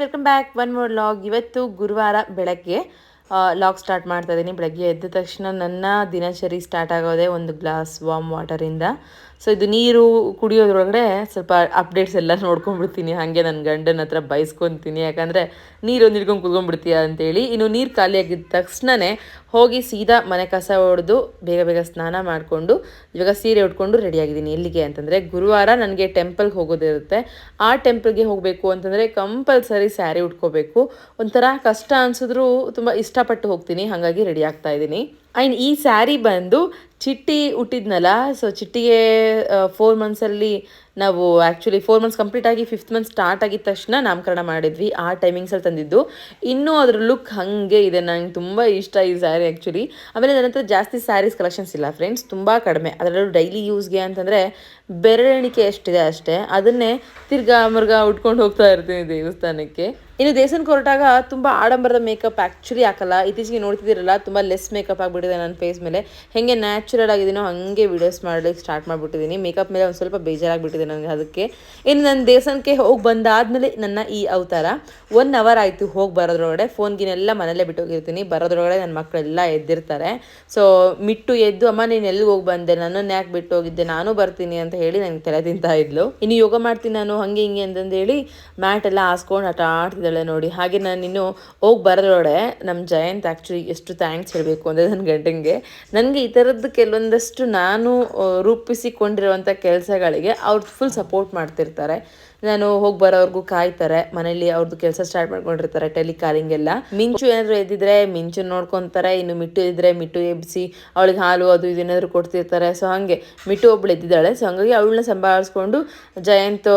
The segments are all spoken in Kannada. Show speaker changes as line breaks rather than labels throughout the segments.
Welcome back one more vlog ಇವತ್ತು ಗುರುವಾರ ಬೆಳಗ್ಗೆ ಲಾಗ್ ಸ್ಟಾರ್ಟ್ ಮಾಡ್ತಾ ಇದ್ದೀನಿ ಬೆಳಗ್ಗೆ ಎದ್ದ ತಕ್ಷಣ ನನ್ನ ದಿನಚರಿ ಸ್ಟಾರ್ಟ್ ಆಗೋದೇ ಒಂದು ಗ್ಲಾಸ್ ವಾಮ್ ವಾಟರಿಂದ ಸೊ ಇದು ನೀರು ಕುಡಿಯೋದ್ರೊಳಗಡೆ ಸ್ವಲ್ಪ ಅಪ್ಡೇಟ್ಸ್ ಎಲ್ಲ ನೋಡ್ಕೊಂಡ್ಬಿಡ್ತೀನಿ. ಹಾಗೆ ನನ್ನ ಗಂಡನ ಹತ್ರ ಬಯಸ್ಕೊತೀನಿ ಯಾಕಂದರೆ ನೀರು ಹಿಡ್ಕೊಂಡು ಕುತ್ಕೊಂಡ್ಬಿಡ್ತೀಯ ಅಂತೇಳಿ. ಇನ್ನು ನೀರು ಖಾಲಿ ಆಗಿದ್ದ ತಕ್ಷಣವೇ ಹೋಗಿ ಸೀದಾ ಮನೆ ಕಸ ಹೊಡೆದು ಬೇಗ ಬೇಗ ಸ್ನಾನ ಮಾಡಿಕೊಂಡು ಇವಾಗ ಸೀರೆ ಉಟ್ಕೊಂಡು ರೆಡಿಯಾಗಿದ್ದೀನಿ. ಎಲ್ಲಿಗೆ ಅಂತಂದರೆ ಗುರುವಾರ ನನಗೆ ಟೆಂಪಲ್ಗೆ ಹೋಗೋದಿರುತ್ತೆ. ಆ ಟೆಂಪಲ್ಗೆ ಹೋಗಬೇಕು ಅಂತಂದರೆ ಕಂಪಲ್ಸರಿ ಸ್ಯಾರಿ ಉಟ್ಕೋಬೇಕು. ಒಂಥರ ಕಷ್ಟ ಅನಿಸಿದ್ರು ತುಂಬ ಇಷ್ಟಪಟ್ಟು ಹೋಗ್ತೀನಿ. ಹಾಗಾಗಿ ರೆಡಿ ಆಗ್ತಾ ಇದ್ದೀನಿ. ಆ್ಯಂಡ್ ಈ ಸ್ಯಾರಿ ಬಂದು ಚಿಟ್ಟಿ ಹುಟ್ಟಿದ್ನಲ್ಲ ಸೊ ಚಿಟ್ಟಿಗೆ ಫೋರ್ ಮಂತ್ಸಲ್ಲಿ ನಾವು ಆ್ಯಕ್ಚುಲಿ ಫೋರ್ ಮಂತ್ಸ್ ಕಂಪ್ಲೀಟ್ ಆಗಿ ಫಿಫ್ತ್ ಮಂತ್ ಸ್ಟಾರ್ಟ್ ಆಗಿದ ತಕ್ಷಣ ನಾಮಕರಣ ಮಾಡಿದ್ವಿ, ಆ ಟೈಮಿಂಗ್ಸಲ್ಲಿ ತಂದಿದ್ದು. ಇನ್ನೂ ಅದ್ರ ಲುಕ್ ಹಾಗೆ ಇದೆ, ನಂಗೆ ತುಂಬ ಇಷ್ಟ ಈ ಸ್ಯಾರಿ ಆ್ಯಕ್ಚುಲಿ ಆಮೇಲೆ ನನ್ನ ಹತ್ರ ಜಾಸ್ತಿ ಸ್ಯಾರೀಸ್ ಕಲೆಕ್ಷನ್ಸ್ ಇಲ್ಲ ಫ್ರೆಂಡ್ಸ್ ತುಂಬ ಕಡಿಮೆ. ಅದರಲ್ಲೂ ಡೈಲಿ ಯೂಸ್ಗೆ ಅಂತಂದರೆ ಬೆರಳೆಣಿಕೆ ಎಷ್ಟಿದೆ ಅಷ್ಟೇ, ಅದನ್ನೇ ತಿರ್ಗಾ, ಮುರ್ಗಾ ಉಟ್ಕೊಂಡು ಹೋಗ್ತಾ ಇರ್ತೀನಿ ದೇವಸ್ಥಾನಕ್ಕೆ. ಇನ್ನು ದೇವಸ್ಥಾನಕ್ಕೆ ಕೊರಟಾಗ ತುಂಬ ಆಡಂಬರದ ಮೇಕಪ್ ಆ್ಯಕ್ಚುಲಿ ಹಾಕಲ್ಲ. ಇತ್ತೀಚೆಗೆ ನೋಡ್ತಿದ್ದೀರಲ್ಲ, ತುಂಬ ಲೆಸ್ ಮೇಕಪ್ ಆಗಿಬಿಟ್ಟಿದೆ ನನ್ನ ಫೇಸ್ ಮೇಲೆ. ಹೇಗೆ ನ್ಯಾಚುರಲ್ ಆಗಿದ್ದೀನೋ ಹಾಗೆ ವೀಡಿಯೋಸ್ ಮಾಡಲಿಕ್ಕೆ ಸ್ಟಾರ್ಟ್ ಮಾಡಿಬಿಟ್ಟಿದ್ದೀನಿ. ಮೇಕಪ್ ಮೇಲೆ ಒಂದು ಸ್ವಲ್ಪ ಬೇಜಾರಾಗಿಬಿಟ್ಟಿದೆ ನನಗೆ ಅದಕ್ಕೆ. ಇನ್ನು ನನ್ನ ದೇವಸ್ಥಾನಕ್ಕೆ ಹೋಗಿ ಬಂದಾದಮೇಲೆ ನನ್ನ ಈ ಅವತಾರ ಒನ್ ಅವರ್ ಆಯಿತು ಹೋಗಿ ಬರೋದ್ರೊಳಗಡೆ. ಫೋನ್ ಗಿನೆಲ್ಲ ಮನೇಲೇ ಬಿಟ್ಟೋಗಿರ್ತೀನಿ. ಬರೋದ್ರೊಳಗಡೆ ನನ್ನ ಮಕ್ಕಳೆಲ್ಲ ಎದ್ದಿರ್ತಾರೆ. ಸೊ ಮಿಟ್ಟು ಎದ್ದು, ಅಮ್ಮ, ನೀನು ಎಲ್ಲಿಗೆ ಹೋಗಿ ಬಂದೆ? ನನ್ನನ್ನು ಯಾಕೆ ಬಿಟ್ಟು ಹೋಗಿದ್ದೆ ನಾನು ಬರ್ತೀನಿ ಅಂತ ಹೇಳಿ ನನಗೆ ತಲೆ ತಿಂತಾ ಇದ್ಲು. ಇನ್ನು ಯೋಗ ಮಾಡ್ತೀನಿ ನಾನು, ಹಂಗೆ ಹಿಂಗೆ ಅಂತಂದೇಳಿ ಮ್ಯಾಟ್ ಎಲ್ಲ ಹಾಸ್ಕೊಂಡು ಆಟ ನೋಡಿ. ಹಾಗೆ ನಾನು ಇನ್ನು ಹೋಗಿ ಬರೋದೊಳೆ ನಮ್ಮ ಜಯಂತ್ ಆ್ಯಕ್ಚುಲಿ ಎಷ್ಟು ಥ್ಯಾಂಕ್ಸ್ ಹೇಳಬೇಕು ಅಂದರೆ ನನ್ನ ಗಂಡನಿಗೆ ನನಗೆ ಈ ಥರದ್ದು ಕೆಲವೊಂದಷ್ಟು ನಾನು ರೂಪಿಸಿಕೊಂಡಿರುವಂಥ ಕೆಲಸಗಳಿಗೆ ಅವ್ರು ಫುಲ್ ಸಪೋರ್ಟ್ ಮಾಡ್ತಿರ್ತಾರೆ. ನಾನು ಹೋಗಿ ಬರೋರ್ಗು ಕಾಯ್ತಾರೆ ಮನೇಲಿ ಅವ್ರದ್ದು ಕೆಲಸ ಸ್ಟಾರ್ಟ್ ಮಾಡ್ಕೊಂಡಿರ್ತಾರೆ ಟೆಲಿಕಾಲಿಂಗ್ ಎಲ್ಲ. ಮಿಂಚು ಏನಾದ್ರು ಎದ್ದಿದ್ರೆ ಮಿಂಚು ನೋಡ್ಕೊಂತಾರೆ, ಇನ್ನು ಮಿಟ್ಟು ಇದ್ರೆ ಮಿಟ್ಟು ಎಬ್ಬಿಸಿ ಅವಳಿಗೆ ಹಾಲು ಅದು ಇದೇನಾದ್ರು ಕೊಡ್ತಿರ್ತಾರೆ. ಸೊ ಹಾಗೆ ಮಿಟ್ಟು ಒಬ್ಳು ಎದ್ದಿದ್ದಾಳೆ. ಸೊ ಹಂಗಾಗಿ ಅವಳನ್ನ ಸಂಭಾಳಿಸ್ಕೊಂಡು ಜಯಂತ್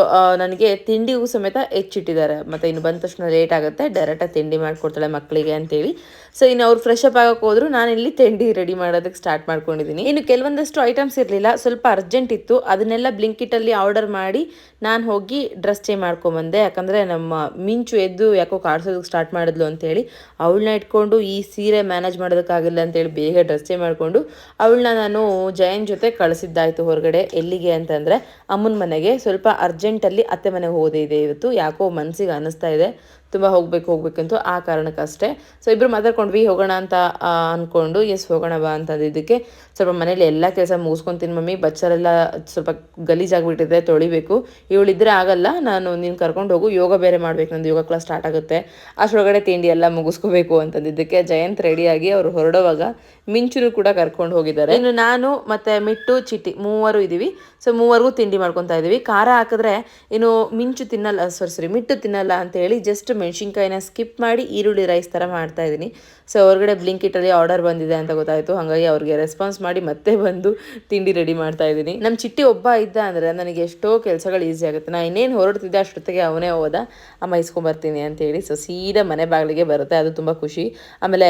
ನನಗೆ ತಿಂಡಿಗೂ ಸಮೇತ ಹೆಚ್ಚಿಟ್ಟಿದ್ದಾರೆ. ಮತ್ತೆ ಇನ್ನು ಬಂದ ತಕ್ಷಣ ಲೇಟ್ ಆಗುತ್ತೆ ಡೈರೆಕ್ಟಾಗಿ ತಿಂಡಿ ಮಾಡ್ಕೊಡ್ತಾಳೆ ಮಕ್ಕಳಿಗೆ ಅಂತೇಳಿ. ಸೊ ಇನ್ನು ಅವ್ರು ಫ್ರೆಶ್ ಅಪ್ ಆಗಕ್ಕೆ ಹೋದ್ರು, ನಾನು ಇಲ್ಲಿ ತಿಂಡಿ ರೆಡಿ ಮಾಡೋದಕ್ಕೆ ಸ್ಟಾರ್ಟ್ ಮಾಡ್ಕೊಂಡಿದ್ದೀನಿ ಇನ್ನು ಕೆಲವೊಂದಷ್ಟು ಐಟಮ್ಸ್ ಇರಲಿಲ್ಲ, ಸ್ವಲ್ಪ ಅರ್ಜೆಂಟ್ ಇತ್ತು. ಅದನ್ನೆಲ್ಲ ಬ್ಲಿಂಕಿಟಲ್ಲಿ ಆರ್ಡರ್ ಮಾಡಿ ನಾನು ಹೋಗಿ ಡ್ರೆಸ್ ಚೇಂಜ್ ಮಾಡ್ಕೊಂಬಂದೆ. ಯಾಕಂದರೆ ನಮ್ಮ ಮಿಂಚು ಎದ್ದು ಯಾಕೋ ಕಾಡ್ಸೋದಕ್ಕೆ ಸ್ಟಾರ್ಟ್ ಮಾಡಿದ್ಲು ಅಂತೇಳಿ ಅವಳನ್ನ ಇಟ್ಕೊಂಡು ಈ ಸೀರೆ ಮ್ಯಾನೇಜ್ ಮಾಡೋದಕ್ಕಾಗಿಲ್ಲ ಅಂತೇಳಿ ಬೇಗ ಡ್ರೆಸ್ ಚೇಂಜ್ ಮಾಡಿಕೊಂಡು ಅವಳನ್ನ ನಾನು ಜಯನ್ ಜೊತೆ ಕಳಿಸಿದ್ದಾಯ್ತು ಹೊರಗಡೆ. ಎಲ್ಲಿಗೆ ಅಂತಂದರೆ ಅಮ್ಮನ ಮನೆಗೆ. ಸ್ವಲ್ಪ ಅರ್ಜೆಂಟಲ್ಲಿ ಅತ್ತೆ ಮನೆಗೆ ಹೋದೆ ಇದೆ ಇವತ್ತು. ಯಾಕೋ ಮನಸ್ಸಿಗೆ ಅನ್ನಿಸ್ತಾ ಇದೆ. ತುಂಬ ಹೋಗ್ಬೇಕು, ಹೋಗ್ಬೇಕಂತೂ ಆ ಕಾರಣಕ್ಕಷ್ಟೇ. ಸೊ ಇಬ್ಬರು ಮಾತಾಡ್ಕೊಂಡ್ವಿ, ಹೋಗೋಣ ಅಂತ ಅಂದ್ಕೊಂಡು ಎಸ್ ಹೋಗೋಣ ಬಾ ಅಂತಂದಿದ್ದಕ್ಕೆ ಸ್ವಲ್ಪ ಮನೇಲಿ ಎಲ್ಲ ಕೆಲಸ ಮುಗಿಸ್ಕೊತೀನಿ ಮಮ್ಮಿ, ಬಚ್ಚರೆಲ್ಲ ಸ್ವಲ್ಪ ಗಲೀಜಾಗ್ಬಿಟ್ಟಿದೆ, ತೊಳಿಬೇಕು. ಇವಳಿದ್ರೆ ಆಗಲ್ಲ, ನಾನು ನೀನು ಕರ್ಕೊಂಡು ಹೋಗು, ಯೋಗ ಬೇರೆ ಮಾಡ್ಬೇಕು, ನಂದು ಯೋಗ ಕ್ಲಾಸ್ ಸ್ಟಾರ್ಟ್ ಆಗುತ್ತೆ. ಅಷ್ಟರೊಳಗಡೆ ತಿಂಡಿ ಎಲ್ಲ ಮುಗಿಸ್ಕೋಬೇಕು ಅಂತಂದಿದ್ದಕ್ಕೆ ಜಯಂತ್ ರೆಡಿಯಾಗಿ ಅವರು ಹೊರಡುವಾಗ ಮಿಂಚುನು ಕೂಡ ಕರ್ಕೊಂಡು ಹೋಗಿದ್ದಾರೆ. ಇನ್ನು ನಾನು ಮತ್ತು ಮಿಟ್ಟು, ಚಿಟ್ಟಿ ಮೂವರು ಇದ್ದೀವಿ ಸೊ ಮೂವರಿಗೂ ತಿಂಡಿ ಮಾಡ್ಕೊತಾ ಇದ್ದೀವಿ ಖಾರ ಹಾಕಿದ್ರೆ ಇನ್ನು ಮಿಂಚು ತಿನ್ನಲ್ಲ ಸಾರಿ ಸರಿ ಮಿಟ್ಟು ತಿನ್ನಲ್ಲ ಅಂತೇಳಿ ಜಸ್ಟ್ ಮೆಣಸಿನ್ಕಾಯಿನ ಸ್ಕಿಪ್ ಮಾಡಿ ಈರುಳ್ಳಿ ರೈಸ್ ಥರ ಮಾಡ್ತಾಯಿದ್ದೀನಿ ಸೊ ಹೊರಗಡೆ ಬ್ಲಿಂಕಿಟಲ್ಲಿ ಆರ್ಡರ್ ಬಂದಿದೆ ಅಂತ ಗೊತ್ತಾಯಿತು. ಹಾಗಾಗಿ ಅವ್ರಿಗೆ ರೆಸ್ಪಾನ್ಸ್ ಮಾಡಿ ಮತ್ತೆ ಬಂದು ತಿಂಡಿ ರೆಡಿ ಮಾಡ್ತಾ ಇದ್ದೀನಿ. ನಮ್ಮ ಚಿಟ್ಟಿ ಒಬ್ಬ ಇದ್ದ ಅಂದರೆ ನನಗೆ ಎಷ್ಟೋ ಕೆಲಸಗಳು ಈಸಿ ಆಗುತ್ತೆ. ನಾನು ಇನ್ನೇನು ಹೊರಡ್ತಿದ್ದೆ ಅಷ್ಟೊತ್ತಿಗೆ ಅವನೇ ಹೋದ, ಅಮ್ಮ ಇಸ್ಕೊಂಬರ್ತೀನಿ ಅಂತೇಳಿ ಸೊ ಸೀದಾ ಮನೆ ಬಾಗಿಲಿಗೆ ಬರುತ್ತೆ. ಅದು ತುಂಬ ಖುಷಿ. ಆಮೇಲೆ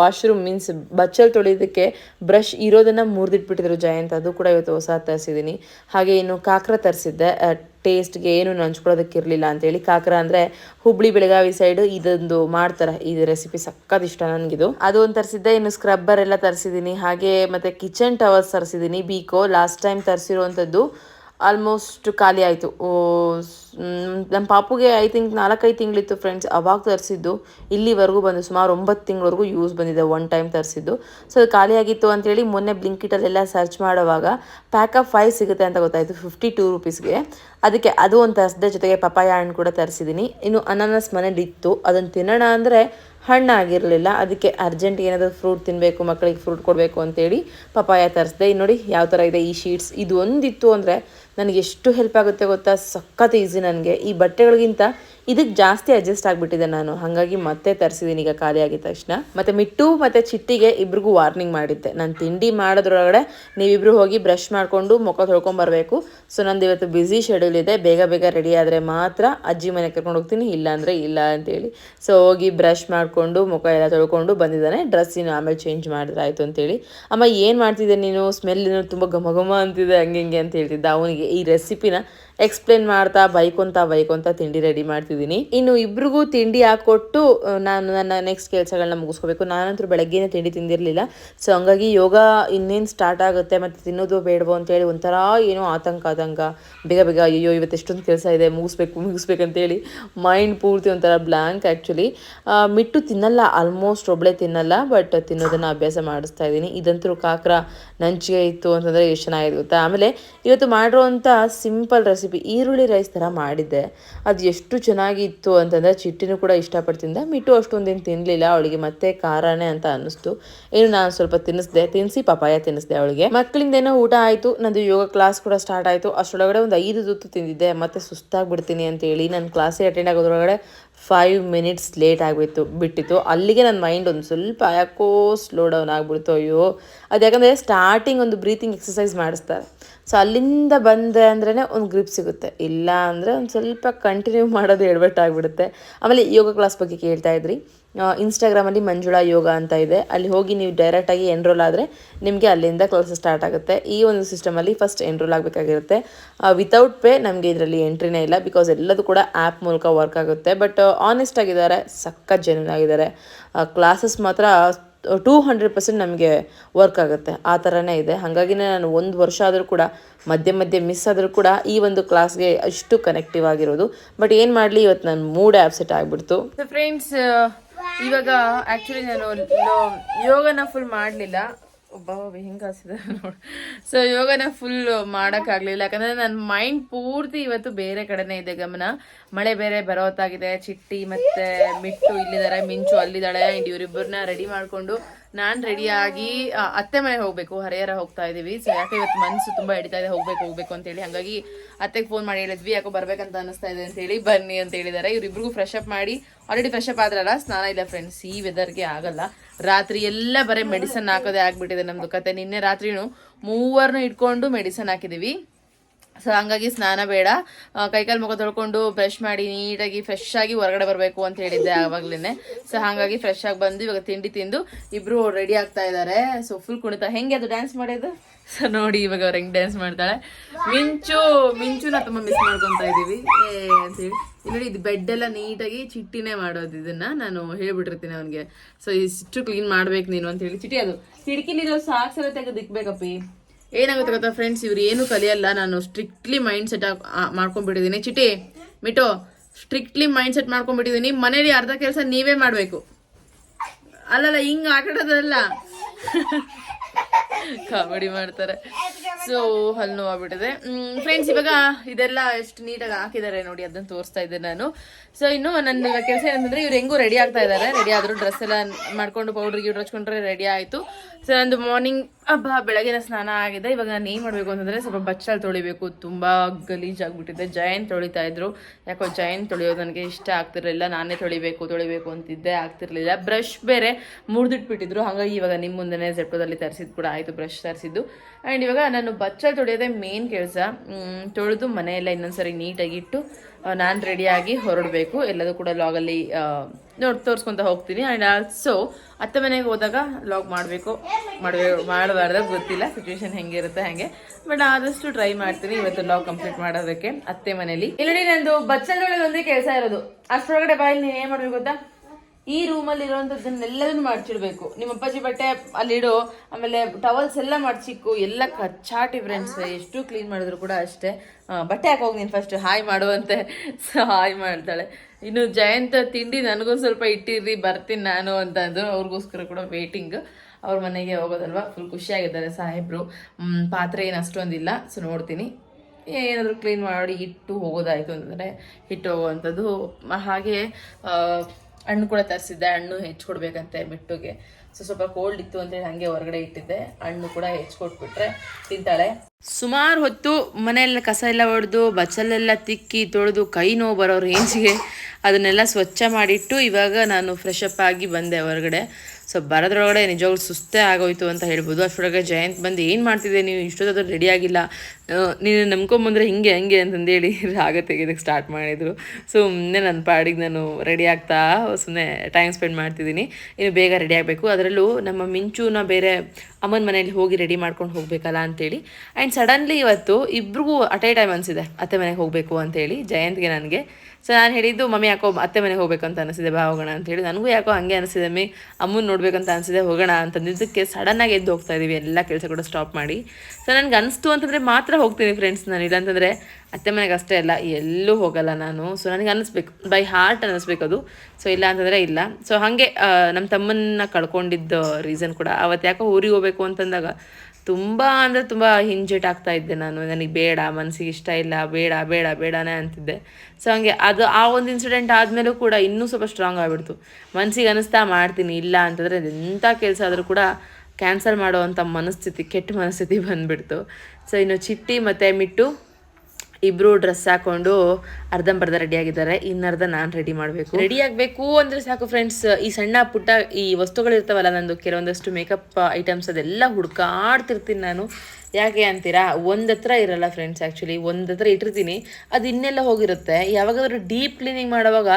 ವಾಶ್ರೂಮ್ ಮೀನ್ಸ್ ಬಚ್ಚಲ್ ತೊಳೆಯೋದಕ್ಕೆ ಬ್ರಷ್ ಇರೋದನ್ನು ಮುರಿದಿಟ್ಬಿಟ್ಟಿದ್ರು ಜಯಂತ್ ಅದು ಕೂಡ ಇವತ್ತು ಹೊಸ ತರಿಸಿದ್ದೀನಿ. ಹಾಗೆ ಇನ್ನು ಕಾಕ್ರ ತರಿಸಿದ್ದೆ. ಟೇಸ್ಟ್ಗೆ ಏನು ನಂಚ್ಕೊಳ್ಳೋದಕ್ಕೆ ಇರಲಿಲ್ಲ ಅಂತೇಳಿ ಕಾಕರ ಅಂದರೆ ಹುಬ್ಳಿ ಬೆಳಗಾವಿ ಸೈಡ್ ಇದೊಂದು ಮಾಡ್ತಾರೆ ಈ ರೆಸಿಪಿ ಸಕ್ಕತ್ ಇಷ್ಟ ನನಗಿದು. ಅದು ಒಂದು ತರಿಸಿದ್ದೆ, ಇನ್ನು ಸ್ಕ್ರಬ್ಬರ್ ಎಲ್ಲ ತರಿಸಿದ್ದೀನಿ ಹಾಗೆ ಮತ್ತು ಕಿಚನ್ ಟವರ್ಸ್ ತರಿಸಿದ್ದೀನಿ ಬೀಕೋ ಲಾಸ್ಟ್ ಟೈಮ್ ತರಿಸಿರುವಂಥದ್ದು ಆಲ್ಮೋಸ್ಟ್ ಖಾಲಿ ಆಯಿತು. ನಮ್ಮ ಪಾಪುಗೆ ಐ ಥಿಂಕ್ ನಾಲ್ಕೈದು ತಿಂಗಳಿತ್ತು ಫ್ರೆಂಡ್ಸ್ ಅವಾಗ ತರಿಸಿದ್ದು. ಇಲ್ಲಿವರೆಗೂ ಬಂದು ಸುಮಾರು ಒಂಬತ್ತು ತಿಂಗಳವರೆಗೂ ಯೂಸ್ ಬಂದಿದೆ ಒನ್ ಟೈಮ್ ತರಿಸಿದ್ದು. ಸೊ ಅದು ಖಾಲಿ ಆಗಿತ್ತು ಅಂತೇಳಿ ಮೊನ್ನೆ ಬ್ಲಿಂಕಿಟಲ್ಲೆಲ್ಲ ಸರ್ಚ್ ಮಾಡುವಾಗ ಪ್ಯಾಕ್ ಆಫ್ ಫೈವ್ ಸಿಗುತ್ತೆ ಅಂತ ಗೊತ್ತಾಯಿತು ಫಿಫ್ಟಿ ಟೂ ರುಪೀಸ್ಗೆ ಅದಕ್ಕೆ ಅದು ಒಂದು ತರಿಸಿದೆ ಜೊತೆಗೆ ಪಪಾಯ ಹಣ್ಣು ಕೂಡ ತರಿಸಿದ್ದೀನಿ. ಇನ್ನು ಅನಾನಸ್ ಮನೇಲಿ ಇತ್ತು ಅದನ್ನು ತಿನ್ನೋಣ ಅಂದರೆ ಹಣ್ಣಾಗಿರಲಿಲ್ಲ. ಅದಕ್ಕೆ ಅರ್ಜೆಂಟ್ ಏನಾದರೂ ಫ್ರೂಟ್ ತಿನ್ನಬೇಕು ಮಕ್ಕಳಿಗೆ ಫ್ರೂಟ್ ಕೊಡಬೇಕು ಅಂತೇಳಿ ಪಪಾಯ ತರಿಸ್ದೆ. ನೋಡಿ ಯಾವ ಥರ ಇದೆ ಈ ಶೀಟ್ಸ್ ಇದು ಒಂದಿತ್ತು ಅಂದರೆ ನನಗೆ ಎಷ್ಟು ಹೆಲ್ಪ್ ಆಗುತ್ತೆ ಗೊತ್ತಾ? ಸಖತ್ ಈಸಿ ನನಗೆ. ಈ ಬಟ್ಟೆಗಳಿಗಿಂತ ಇದಕ್ಕೆ ಜಾಸ್ತಿ ಅಡ್ಜಸ್ಟ್ ಆಗಿಬಿಟ್ಟಿದೆ ನಾನು. ಹಾಗಾಗಿ ಮತ್ತೆ ತರಿಸಿದ್ದೀನಿ ಈಗ ಖಾಲಿ ಆಗಿದ ತಕ್ಷಣ. ಮತ್ತು ಮಿಟ್ಟು ಮತ್ತು ಚಿಟ್ಟಿಗೆ ಇಬ್ರಿಗೂ ವಾರ್ನಿಂಗ್ ಮಾಡಿದ್ದೆ. ನಾನು ತಿಂಡಿ ಮಾಡೋದ್ರೊಳಗಡೆ ನೀವಿಬ್ರು ಹೋಗಿ ಬ್ರಷ್ ಮಾಡಿಕೊಂಡು ಮುಖ ತೊಳ್ಕೊಂಬರ್ಬೇಕು ಸೊ ನಂದು ಇವತ್ತು ಬ್ಯುಸಿ ಶೆಡ್ಯೂಲ್ ಇದೆ. ಬೇಗ ಬೇಗ ರೆಡಿ ಆದರೆ ಮಾತ್ರ ಅಜ್ಜಿ ಮನೆ ಕರ್ಕೊಂಡು ಹೋಗ್ತೀನಿ. ಇಲ್ಲ ಅಂದರೆ ಇಲ್ಲ ಅಂತೇಳಿ. ಸೊ ಹೋಗಿ ಬ್ರಷ್ ಮಾಡಿಕೊಂಡು ಮುಖ ಎಲ್ಲ ತೊಳ್ಕೊಂಡು ಬಂದಿದ್ದಾನೆ. ಡ್ರೆಸ್ ಇನ್ನು ಆಮೇಲೆ ಚೇಂಜ್ ಮಾಡಿದ್ರೆ ಆಯಿತು ಅಂತೇಳಿ. ಅಮ್ಮ, ಏನು ಮಾಡ್ತಿದ್ದೆ ನೀನು? ಸ್ಮೆಲ್ ತುಂಬ ಘಮ ಘಮ ಅಂತಿದೆ, ಹಂಗೆ ಹಿಂಗೆ ಅಂತ ಹೇಳ್ತಿದ್ದೆ. ಅವನಿಗೆ ಈ ರೆಸಿಪಿನ ಎಕ್ಸ್ಪ್ಲೇನ್ ಮಾಡ್ತಾ ಬೈಕೊಂತ ಬೈಕೊಂತ ತಿಂಡಿ ರೆಡಿ ಮಾಡ್ತಿದ್ದೀನಿ. ಇನ್ನು ಇಬ್ರಿಗೂ ತಿಂಡಿ ಹಾಕೊಟ್ಟು ನಾನು ನನ್ನ ನೆಕ್ಸ್ಟ್ ಕೆಲಸಗಳನ್ನ ಮುಗಿಸ್ಕೋಬೇಕು. ನಾನಂತೂ ಬೆಳಗ್ಗೆನೇ ತಿಂಡಿ ತಿಂದಿರಲಿಲ್ಲ. ಸೊ ಹಂಗಾಗಿ ಯೋಗ ಇನ್ನೇನು ಸ್ಟಾರ್ಟ್ ಆಗುತ್ತೆ ಮತ್ತು ತಿನ್ನೋದು ಬೇಡವೋ ಅಂತೇಳಿ ಒಂಥರ ಏನೋ ಆತಂಕ ಆತಂಕ. ಬೇಗ ಬೇಗ ಅಯ್ಯೋ ಇವತ್ತು ಎಷ್ಟೊಂದು ಕೆಲಸ ಇದೆ, ಮುಗಿಸ್ಬೇಕು, ಮುಗಿಸ್ಬೇಕಂತೇಳಿ ಮೈಂಡ್ ಪೂರ್ತಿ ಒಂಥರ ಬ್ಲ್ಯಾಂಕ್ ಆ್ಯಕ್ಚುಲಿ ಮಿಟ್ಟು ತಿನ್ನಲ್ಲ ಆಲ್ಮೋಸ್ಟ್ ಒಬ್ಬಳೇ ತಿನ್ನಲ್ಲ ಬಟ್ ತಿನ್ನೋದನ್ನು ಅಭ್ಯಾಸ ಮಾಡಿಸ್ತಾ ಇದ್ದೀನಿ. ಇದಂತೂ ಕಾಕ್ರ ನಂಚಿಗೆ ಇತ್ತು ಅಂತಂದರೆ ಎಷ್ಟು ಚೆನ್ನಾಗಿದೆ ಗೊತ್ತಾ? ಆಮೇಲೆ, ಇವತ್ತು ಮಾಡಿರೋವಂಥ ಸಿಂಪಲ್ ರೆಸಿಪಿ ಈರುಳ್ಳಿ ರೈಸ್ ಥರ ಮಾಡಿದ್ದೆ. ಅದು ಎಷ್ಟು ಚೆನ್ನಾಗಿತ್ತು ಅಂತಂದರೆ ಚಿಟ್ಟಿನೂ ಕೂಡ ಇಷ್ಟಪಡ್ತಿದ್ದ ಮಿಟ್ಟು ಅಷ್ಟೊಂದೇನು ತಿನ್ನಲಿಲ್ಲ ಅವಳಿಗೆ ಮತ್ತೆ ಖಾರನೇ ಅಂತ ಅನ್ನಿಸ್ತು. ಏನು ನಾನು ಸ್ವಲ್ಪ ತಿನ್ನಿಸ್ದೆ ತಿನ್ನಿಸಿ ಪಪಾಯ ತಿನ್ನಿಸ್ದೆ ಅವಳಿಗೆ. ಮಕ್ಕಳಿಂದೇನೋ ಊಟ ಆಯಿತು, ನಂದು ಯೋಗ ಕ್ಲಾಸ್ ಕೂಡ ಸ್ಟಾರ್ಟ್ ಆಯಿತು. ಅಷ್ಟರೊಳಗಡೆ ಒಂದು ಐದು ತುತ್ತು ತಿಂದಿದ್ದೆ, ಮತ್ತೆ ಸುಸ್ತಾಗ್ಬಿಡ್ತೀನಿ ಅಂತೇಳಿ ನನ್ನ ಕ್ಲಾಸೇ ಅಟೆಂಡ್ ಆಗೋದ್ರೊಳಗಡೆ ಫೈವ್ ಮಿನಿಟ್ಸ್ ಲೇಟ್ ಆಗಿಬಿಟ್ಟು ಬಿಟ್ಟಿತ್ತು. ಅಲ್ಲಿಗೆ ನನ್ನ ಮೈಂಡ್ ಒಂದು ಸ್ವಲ್ಪ ಯಾಕೋ ಸ್ಲೋ ಡೌನ್ ಆಗಿಬಿಡ್ತು. ಅಯ್ಯೋ. ಅದು ಯಾಕಂದರೆ ಸ್ಟಾರ್ಟಿಂಗ್ ಒಂದು ಬ್ರೀತಿಂಗ್ ಎಕ್ಸಸೈಸ್ ಮಾಡಿಸ್ತಾರೆ. ಸೊ ಅಲ್ಲಿಂದ ಬಂದೆ ಅಂದ್ರೇ ಒಂದು ಗ್ರಿಪ್ ಸಿಗುತ್ತೆ. ಇಲ್ಲ ಅಂದರೆ ಒಂದು ಸ್ವಲ್ಪ ಕಂಟಿನ್ಯೂ ಮಾಡೋದು ಎಡವಟ್ಟಾಗ್ಬಿಡುತ್ತೆ. ಆಮೇಲೆ ಯೋಗ ಕ್ಲಾಸ್ ಬಗ್ಗೆ ಕೇಳ್ತಾ ಇದ್ರಿ. ಇನ್ಸ್ಟಾಗ್ರಾಮಲ್ಲಿ ಮಂಜುಳಾ ಯೋಗ ಅಂತ ಇದೆ. ಅಲ್ಲಿ ಹೋಗಿ ನೀವು ಡೈರೆಕ್ಟಾಗಿ ಎನ್ರೋಲ್ ಆದರೆ ನಿಮಗೆ ಅಲ್ಲಿಂದ ಕ್ಲಾಸಸ್ ಸ್ಟಾರ್ಟ್ ಆಗುತ್ತೆ. ಈ ಒಂದು ಸಿಸ್ಟಮಲ್ಲಿ ಫಸ್ಟ್ ಎನ್ರೋಲ್ ಆಗಬೇಕಾಗಿರುತ್ತೆ. ವಿತೌಟ್ ಪೇ ನಮಗೆ ಇದರಲ್ಲಿ ಎಂಟ್ರಿನೇ ಇಲ್ಲ ಬಿಕಾಸ್ ಎಲ್ಲದೂ ಕೂಡ ಆ್ಯಪ್ ಮೂಲಕ ವರ್ಕ್ ಆಗುತ್ತೆ. ಬಟ್ ಆನೆಸ್ಟ್ ಆಗಿದ್ದಾರೆ ಜೆನ್ಯೂನ್ ಆಗಿದ್ದಾರೆ. ಕ್ಲಾಸಸ್ ಮಾತ್ರ ಟೂ ಹಂಡ್ರೆಡ್ ಪರ್ಸೆಂಟ್ ನಮಗೆ ವರ್ಕ್ ಆಗುತ್ತೆ. ಆ ಥರನೇ ಇದೆ. ಹಾಗಾಗಿನೇ ನಾನು ಒಂದು ವರ್ಷ ಆದರೂ ಕೂಡ, ಮಧ್ಯೆ ಮಧ್ಯೆ ಮಿಸ್ ಆದರೂ ಕೂಡ ಈ ಒಂದು ಕ್ಲಾಸ್ಗೆ ಅಷ್ಟು ಕನೆಕ್ಟಿವ್ ಆಗಿರೋದು. ಬಟ್ ಏನು ಮಾಡಲಿ ಇವತ್ತು ನನ್ನ ಮೂಡ್ ಆ್ಯಪ್ಸೆಟ್ ಆಗಿಬಿಡ್ತು. ಫ್ರೆಂಡ್ಸ್ ಇವಾಗ ಆ್ಯಕ್ಚುಲಿ ನಾನು ಯೋಗನ ಫುಲ್ ಮಾಡಲಿಲ್ಲ. ಒಬ್ಬ ಹಿಂಗಾಸಿದ ನೋಡಿ. ಸೊ ಯೋಗನ ಫುಲ್ ಮಾಡೋಕ್ಕಾಗಲಿಲ್ಲ ಯಾಕಂದರೆ ನನ್ನ ಮೈಂಡ್ ಪೂರ್ತಿ ಇವತ್ತು ಬೇರೆ ಕಡೆನೇ ಇದೆ ಗಮನ. ಮಳೆ ಬೇರೆ ಬರೋತ್ತಾಗಿದೆ ಚಿಟ್ಟಿ ಮತ್ತು ಮಿಟ್ಟು ಇಲ್ಲಿದ್ದಾರೆ, ಮಿಂಚು ಅಲ್ಲಿದ್ದಾಳೆ ಇವರಿಬ್ಬರನ್ನ ರೆಡಿ ಮಾಡಿಕೊಂಡು ನಾನು ರೆಡಿಯಾಗಿ ಅತ್ತೆ ಮನೆಗೆ ಹೋಗಬೇಕು, ಹರಿಹರ ಹೋಗ್ತಾ ಇದೀವಿ. ಸೊ ಯಾಕೆ ಇವತ್ತು ಮನಸ್ಸು ತುಂಬ ಹಿಡಿತಾ ಇದೆ, ಹೋಗ್ಬೇಕು ಹೋಗ್ಬೇಕು ಅಂತೇಳಿ ಹಾಗಾಗಿ ಅತ್ತೆಗೆ ಫೋನ್ ಮಾಡಿ ಹೇಳಿದ್ವಿ, ಯಾಕೋ ಬರ್ಬೇಕಂತ ಅನಿಸ್ತಾ ಇದೆ ಅಂತೇಳಿ ಬನ್ನಿ ಅಂತ ಹೇಳಿದ್ದಾರೆ. ಇವರಿಬ್ರಿಗೂ ಫ್ರೆಶ್ ಅಪ್ ಮಾಡಿ ಆಲ್ರೆಡಿ ಫ್ರೆಶ್ ಅಪ್ ಆದ್ರಲ್ಲ, ಸ್ನಾನ ಇಲ್ಲ ಫ್ರೆಂಡ್ಸ್ ಈ ವೆದರ್ಗೆ ಆಗಲ್ಲ. ರಾತ್ರಿ ಎಲ್ಲ ಬರೀ ಮೆಡಿಸನ್ ಹಾಕೋದೇ ಆಗ್ಬಿಟ್ಟಿದೆ ನಮ್ದು ಕತೆ. ನಿನ್ನೆ ರಾತ್ರಿನೂ ಮೂವರ್ನು ಇಟ್ಕೊಂಡು ಮೆಡಿಸನ್ ಹಾಕಿದೀವಿ. ಸೊ ಹಂಗಾಗಿ ಸ್ನಾನ ಬೇಡ. ಕೈಕಾಲು ಮುಖ ತೊಳ್ಕೊಂಡು ಬ್ರಷ್ ಮಾಡಿ ನೀಟಾಗಿ ಫ್ರೆಶ್ ಆಗಿ ಹೊರಗಡೆ ಬರಬೇಕು ಅಂತ ಹೇಳಿದ್ದೆ ಆವಾಗ್ಲೇ ಸೊ ಹಾಗಾಗಿ ಫ್ರೆಶ್ ಆಗಿ ಬಂದು ಇವಾಗ ತಿಂಡಿ ತಿಂದು ಇಬ್ರು ರೆಡಿ ಆಗ್ತಾ ಇದ್ದಾರೆ ಸೊ ಫುಲ್ ಕುಣಿತ. ಹೆಂಗೆ ಅದು ಡ್ಯಾನ್ಸ್ ಮಾಡೋದು ಸೊ ನೋಡಿ ಇವಾಗ ಅವ್ರು ಹೆಂಗ್ ಡ್ಯಾನ್ಸ್ ಮಾಡ್ತಾಳೆ. ಮಿಂಚು, ಮಿಂಚುನ ತುಂಬಾ ಮಿಸ್ ಮಾಡ್ಕೊಂತ ಇದೀವಿ. ಏ ಅಂತೇಳಿ ನೋಡಿ ಇದು ಬೆಡ್ ಎಲ್ಲ ನೀಟಾಗಿ ಚಿಟ್ಟಿನೇ ಮಾಡೋದು ಇದನ್ನ. ನಾನು ಹೇಳ್ಬಿಟ್ಟಿರ್ತೀನಿ ಅವನಿಗೆ. ಸೊ ಇಷ್ಟು ಕ್ಲೀನ್ ಮಾಡ್ಬೇಕು ನೀನು ಅಂತ ಹೇಳಿ. ಚಿಟಿ ಅದು. ಕಿಟಕಿಲಿರೋ ಸಾಕ್ಸ್ ಎಲ್ಲ ತೆಗೆದು ಇಕ್ಬೇಕಪ್ಪಿ. ಏನಾಗುತ್ತೆ ಗೊತ್ತಾ ಫ್ರೆಂಡ್ಸ್ ಇವ್ರು ಏನು ಕಲಿಯಲ್ಲ. ನಾನು ಸ್ಟ್ರಿಕ್ಟ್ಲಿ ಮೈಂಡ್ ಸೆಟ್ ಮಾಡ್ಕೊಂಡ್ಬಿಟ್ಟಿದ್ದೀನಿ ಚಿಟಿ ಮಿಟೋ ಸ್ಟ್ರಿಕ್ಟ್ಲಿ ಮೈಂಡ್ ಸೆಟ್ ಮಾಡ್ಕೊಂಡ್ಬಿಟ್ಟಿದ್ದೀನಿ ಮನೇಲಿ ಅರ್ಧ ಕೆಲಸ ನೀವೇ ಮಾಡಬೇಕು. ಅಲ್ಲಲ್ಲ, ಹಿಂಗೆ ಆಟಾಡೋದಲ್ಲ ಕಾಮಿಡಿ ಮಾಡ್ತಾರೆ. ಸೊ ಹಲ್ಲು ನೋವಾಗ್ಬಿಟ್ಟಿದೆ. ಫ್ರೆಂಡ್ಸ್ ಇವಾಗ ಇದೆಲ್ಲ ಎಷ್ಟು ನೀಟಾಗಿ ಹಾಕಿದ್ದಾರೆ ನೋಡಿ, ಅದನ್ನ ತೋರಿಸ್ತಾ ಇದ್ದೆ ನಾನು. ಸೊ ಇನ್ನು ನನ್ನ ಕೆಲಸ ಏನಂತಂದ್ರೆ ಇವ್ರು ಹೆಂಗೂ ರೆಡಿ ಆಗ್ತಾ ಇದ್ದಾರೆ ರೆಡಿ ಆದರೂ ಡ್ರೆಸ್ ಎಲ್ಲ ಮಾಡ್ಕೊಂಡು ಪೌಡರ್ ಗಿಡ ಹಚ್ಕೊಂಡ್ರೆ ರೆಡಿ ಆಯಿತು. ಸೊ ನಂದು ಮಾರ್ನಿಂಗ್ ಹಬ್ಬ ಬೆಳಗಿನ ಸ್ನಾನ ಆಗಿದೆ. ಇವಾಗ ನಾನು ಏನು ಮಾಡಬೇಕು ಅಂತಂದರೆ ಸ್ವಲ್ಪ ಬಚ್ಚಲ್ಲಿ ತೊಳಿಬೇಕು. ತುಂಬಾ ಗಲೀಜಾಗ್ಬಿಟ್ಟಿದೆ. ಜಯನ್ ತೊಳಿತಾ ಇದ್ರು. ಯಾಕೋ ಜಯನ್ ತೊಳೆಯೋದು ನನಗೆ ಇಷ್ಟ ಆಗ್ತಿರಲಿಲ್ಲ. ನಾನೇ ತೊಳಿಬೇಕು ತೊಳಿಬೇಕು ಅಂತಿದ್ದೆ. ಆಗ್ತಿರ್ಲಿಲ್ಲ. ಬ್ರಷ್ ಬೇರೆ ಮುರಿದಿಟ್ಬಿಟ್ಟಿದ್ರು. ಹಾಗಾಗಿ ಇವಾಗ ನಿಮ್ಮ ಮುಂದೆನೇ ಜೆಟ್ಟೋದಲ್ಲಿ ತರಿಸಿದ್ ಕೂಡ ಆಯಿತು. ಬ್ರಷ್ ತರಿಸಿದ್ದು. ಆ್ಯಂಡ್ ಇವಾಗ ನಾನು ಬಚ್ಚಲ್ ತೊಳೆಯೋದೇ ಮೇನ್ ಕೆಲಸ. ತೊಳೆದು ಮನೆಯೆಲ್ಲ ಇನ್ನೊಂದ್ಸರಿ ನೀಟಾಗಿ ಇಟ್ಟು ನಾನು ರೆಡಿಯಾಗಿ ಹೊರಡಬೇಕು. ಎಲ್ಲದೂ ಕೂಡ ಲಾಗಲ್ಲಿ ನೋಡಿ, ತೋರಿಸ್ಕೊತ ಹೋಗ್ತೀನಿ. ಆ್ಯಂಡ್ ಆಲ್ಸೋ ಅತ್ತೆ ಮನೆಗೆ ಹೋದಾಗ ಲಾಗ್ ಮಾಡಬೇಕು. ಮಾಡಬೇಕು ಮಾಡಬಾರ್ದ, ಗೊತ್ತಿಲ್ಲ. ಸಿಚುವೇಶನ್ ಹೆಂಗಿರುತ್ತೆ ಹಾಗೆ. ಬಟ್ ಆದಷ್ಟು ಟ್ರೈ ಮಾಡ್ತೀನಿ. ಇವತ್ತು ಲಾಗ್ ಕಂಪ್ಲೀಟ್ ಮಾಡೋದಕ್ಕೆ ಅತ್ತೆ ಮನೇಲಿ ಇಲ್ಲಿ ನಂದು ಬಚ್ಚಲೊಳಗೆ ಒಂದೇ ಕೆಲಸ ಇರೋದು. ಅಷ್ಟರೊಳಗಡೆ ಬಾಯಲ್ಲಿ ನೀನು ಏನು ಮಾಡಬೇಕು ಗೊತ್ತಾ? ಈ ರೂಮಲ್ಲಿ ಇರುವಂತದ್ದನ್ನೆಲ್ಲದನ್ನು ಮಾಡ್ಚಿಡ್ಬೇಕು ನಿಮ್ಮ ಅಪ್ಪಾಜಿ ಬಟ್ಟೆ ಅಲ್ಲಿಡು, ಆಮೇಲೆ ಟವಲ್ಸ್ ಎಲ್ಲ ಮಾಡ್ಚಿಕ್ಕು ಎಲ್ಲ ಕಚ್ಚಾಟಿ ಫ್ರೆಂಡ್ಸ್ ಎಷ್ಟು ಕ್ಲೀನ್ ಮಾಡಿದ್ರು ಕೂಡ ಅಷ್ಟೇ. ಬಟ್ಟೆ ಹಾಕೋಗಿ ನೀನು ಫಸ್ಟ್ ಹಾಯ್ ಮಾಡುವಂತೆ ಸೊ, ಹಾಯ್ ಮಾಡ್ತಾಳೆ. ಇನ್ನು ಜಯಂತ ತಿಂಡಿ ನನಗೂ ಸ್ವಲ್ಪ ಇಟ್ಟಿರ್ರಿ, ಬರ್ತೀನಿ ನಾನು ಅಂತ ಅಂದ್ರು ಅವ್ರಿಗೋಸ್ಕರ ಕೂಡ ವೇಟಿಂಗ್ ಅವ್ರ ಮನೆಗೆ ಹೋಗೋದಲ್ವಾ? ಫುಲ್ ಖುಷಿಯಾಗಿದ್ದಾರೆ ಸಾಹೇಬ್ರು. ಪಾತ್ರೆ ಏನು ಅಷ್ಟೊಂದಿಲ್ಲ. ಸೊ ನೋಡ್ತೀನಿ. ಏನಾದರೂ ಕ್ಲೀನ್ ಮಾಡಿ ಇಟ್ಟು ಹೋಗೋದಾಯಿತು ಅಂತಂದರೆ ಇಟ್ಟು ಹೋಗುವಂಥದ್ದು. ಹಾಗೆ ಹಣ್ಣು ಕೂಡ ತರಿಸಿದ್ದೆ, ಹಣ್ಣು ಹೆಚ್ಚಿಕೊಡ್ಬೇಕಂತೆ ಬಿಟ್ಟುಗೆ ಸೊ ಸ್ವಲ್ಪ ಕೋಲ್ಡ್ ಇತ್ತು ಅಂತೇಳಿ ಹಾಗೆ ಹೊರಗಡೆ ಇಟ್ಟಿದ್ದೆ. ಹಣ್ಣು ಕೂಡ ಹೆಚ್ಕೊಟ್ಬಿಟ್ರೆ ತಿಂತಾಳೆ. ಸುಮಾರು ಹೊತ್ತು ಮನೆಯೆಲ್ಲ ಕಸ ಎಲ್ಲ ಹೊಡೆದು ಬಚ್ಚಲೆಲ್ಲ ತಿಕ್ಕಿ, ತೊಳೆದು ಕೈ ನೋವು ಬರೋ ರೇಂಜ್ಗೆ ಅದನ್ನೆಲ್ಲ ಸ್ವಚ್ಛ ಮಾಡಿಟ್ಟು ಇವಾಗ ನಾನು ಫ್ರೆಶ್ ಅಪ್ ಆಗಿ ಬಂದೆ ಹೊರಗಡೆ. ಸೊ ಬರೋದ್ರೊಳಗಡೆ ನಿಜವಾಗ್ಲೂ ಸುಸ್ತೇ ಆಗೋಯ್ತು ಅಂತ ಹೇಳ್ಬೋದು. ಅಷ್ಟರೊಳಗೆ ಜಯಂತ್ ಬಂದು ಏನು ಮಾಡ್ತಿದ್ದೆ? ನೀವು ಇಷ್ಟೊತ್ತಾದ್ರೂ ರೆಡಿ ಆಗಿಲ್ಲ. ನೀನು ನಂಬ್ಕೊಂಬಂದ್ರೆ ಹಿಂಗೆ, ಹಂಗೆ ಅಂತಂದೇಳಿ ರಾಗ ತೆಗೆದಕ್ಕೆ ಸ್ಟಾರ್ಟ್ ಮಾಡಿದರು. ಸೊ ಸುಮ್ಮನೆ ನನ್ನ ಪಾಡಿಗೆ ನಾನು ರೆಡಿ ಆಗ್ತಾ ಸುಮ್ಮನೆ ಟೈಮ್ ಸ್ಪೆಂಡ್ ಮಾಡ್ತಿದ್ದೀನಿ. ಇನ್ನು ಬೇಗ ರೆಡಿ ಆಗಬೇಕು. ಅದರಲ್ಲೂ ನಮ್ಮ ಮಿಂಚುನ ಬೇರೆ ಅಮ್ಮನ ಮನೇಲಿ ಹೋಗಿ ರೆಡಿ ಮಾಡ್ಕೊಂಡು ಹೋಗಬೇಕಲ್ಲ ಅಂತೇಳಿ. ಆ್ಯಂಡ್ ಸಡನ್ಲಿ ಇವತ್ತು ಇಬ್ರಿಗೂ ಅಟೈ ಟೈಮ್ ಅನಿಸಿದೆ. ಅತ್ತೆ ಮನೆಗೆ ಹೋಗಬೇಕು ಅಂತೇಳಿ ಜಯಂತ್ಗೆ ನನಗೆ. ಸೊ ನಾನು ಹೇಳಿದ್ದು, ಮಮ್ಮಿ ಯಾಕೋ ಅತ್ತೆ ಮನೆಗೆ ಹೋಗಬೇಕು ಅಂತ ಅನಿಸಿದೆ ಬಾ ಹೋಗೋಣ ಅಂತ ಹೇಳಿ. ನನಗೂ ಯಾಕೋ ಹಂಗೆ ಅನಿಸಿದೆ ಮಮ್ಮಿ, ಅಮ್ಮನ ನೋಡ್ಬೇಕಂತ ಅನಿಸಿದೆ ಹೋಗೋಣ ಅಂತಂದಿದ್ದಕ್ಕೆ ಸಡನ್ನಾಗಿ ಎದ್ದು ಹೋಗ್ತಾ ಇದ್ದೀವಿ ಎಲ್ಲ ಕೆಲಸ ಕೂಡ ಸ್ಟಾಪ್ ಮಾಡಿ. ಸೊ ನನಗೆ ಅನಿಸ್ತು ಅಂತಂದರೆ ಮಾತ್ರ ಹೋಗ್ತೀನಿ ಫ್ರೆಂಡ್ಸ್ ನಾನು ಇಲ್ಲಾಂತಂದರೆ ಅತ್ತೆ ಮನೆಗೆ ಅಷ್ಟೇ ಅಲ್ಲ, ಎಲ್ಲೂ ಹೋಗಲ್ಲ ನಾನು. ಸೊ ನನಗೆ ಅನ್ನಿಸ್ಬೇಕು ಬೈ ಹಾರ್ಟ್ ಅನ್ನಿಸ್ಬೇಕು ಅದು. ಸೊ ಇಲ್ಲ ಅಂತಂದರೆ ಇಲ್ಲ. ಸೊ ಹಾಗೆ ನಮ್ಮ ತಮ್ಮನ್ನ ಕಳ್ಕೊಂಡಿದ್ದ ರೀಸನ್ ಕೂಡ ಅವತ್ತು ಯಾಕೋ ಊರಿಗೆ ಹೋಗ್ಬೇಕು ಅಂತಂದಾಗ ತುಂಬ ಅಂದರೆ ತುಂಬ ಹಿಂಜೆಟ್ ಆಗ್ತಾ ಇದ್ದೆ ನಾನು. ನನಗೆ ಬೇಡ ಮನಸ್ಸಿಗೆ ಇಷ್ಟ ಇಲ್ಲ, ಬೇಡ ಬೇಡ, ಬೇಡನೇ ಅಂತಿದ್ದೆ. ಸೊ ಹಂಗೆ ಅದು ಆ ಒಂದು ಇನ್ಸಿಡೆಂಟ್ ಆದಮೇಲೂ ಕೂಡ ಇನ್ನೂ ಸ್ವಲ್ಪ ಸ್ಟ್ರಾಂಗ್ ಆಗಿಬಿಡ್ತು. ಮನಸ್ಸಿಗೆ ಅನಿಸ್ತಾ ಮಾಡ್ತೀನಿ, ಇಲ್ಲ ಅಂತಂದರೆ ಎಂಥ ಕೆಲಸ ಆದರೂ ಕೂಡ ಕ್ಯಾನ್ಸಲ್ ಮಾಡುವಂಥ ಮನಸ್ಥಿತಿ, ಕೆಟ್ಟ ಮನಸ್ಥಿತಿ ಬಂದುಬಿಡ್ತು. ಸೊ ಇನ್ನು ಚಿಟ್ಟಿ ಮತ್ತು ಮಿಟ್ಟು ಇಬ್ರು ಡ್ರೆಸ್ ಹಾಕೊಂಡು ಅರ್ಧಂಬರ್ಧ ರೆಡಿ ಆಗಿದ್ದಾರೆ. ಇನ್ನರ್ಧ ನಾನು ರೆಡಿ ಮಾಡಬೇಕು. ರೆಡಿ ಆಗಬೇಕು ಅಂದ್ರೆ ಸಾಕು ಫ್ರೆಂಡ್ಸ್ ಈ ಸಣ್ಣ ಪುಟ್ಟ ಈ ವಸ್ತುಗಳು ಇರ್ತಾವಲ್ಲ ನಂದು, ಕೆಲವೊಂದಷ್ಟು ಮೇಕಪ್ ಐಟಮ್ಸ್ ಅದೆಲ್ಲ ಹುಡ್ಕಾಡ್ತಿರ್ತೀನಿ ನಾನು. ಯಾಕೆ ಅಂತೀರಾ? ಒಂದತ್ರ ಇರಲ್ಲ ಫ್ರೆಂಡ್ಸ್ ಆ್ಯಕ್ಚುಲಿ ಒಂದು ಹತ್ರ ಇಟ್ಟಿರ್ತೀನಿ. ಅದು ಇನ್ನೆಲ್ಲ ಹೋಗಿರುತ್ತೆ. ಯಾವಾಗಾದರೂ ಡೀಪ್ ಕ್ಲೀನಿಂಗ್ ಮಾಡುವಾಗ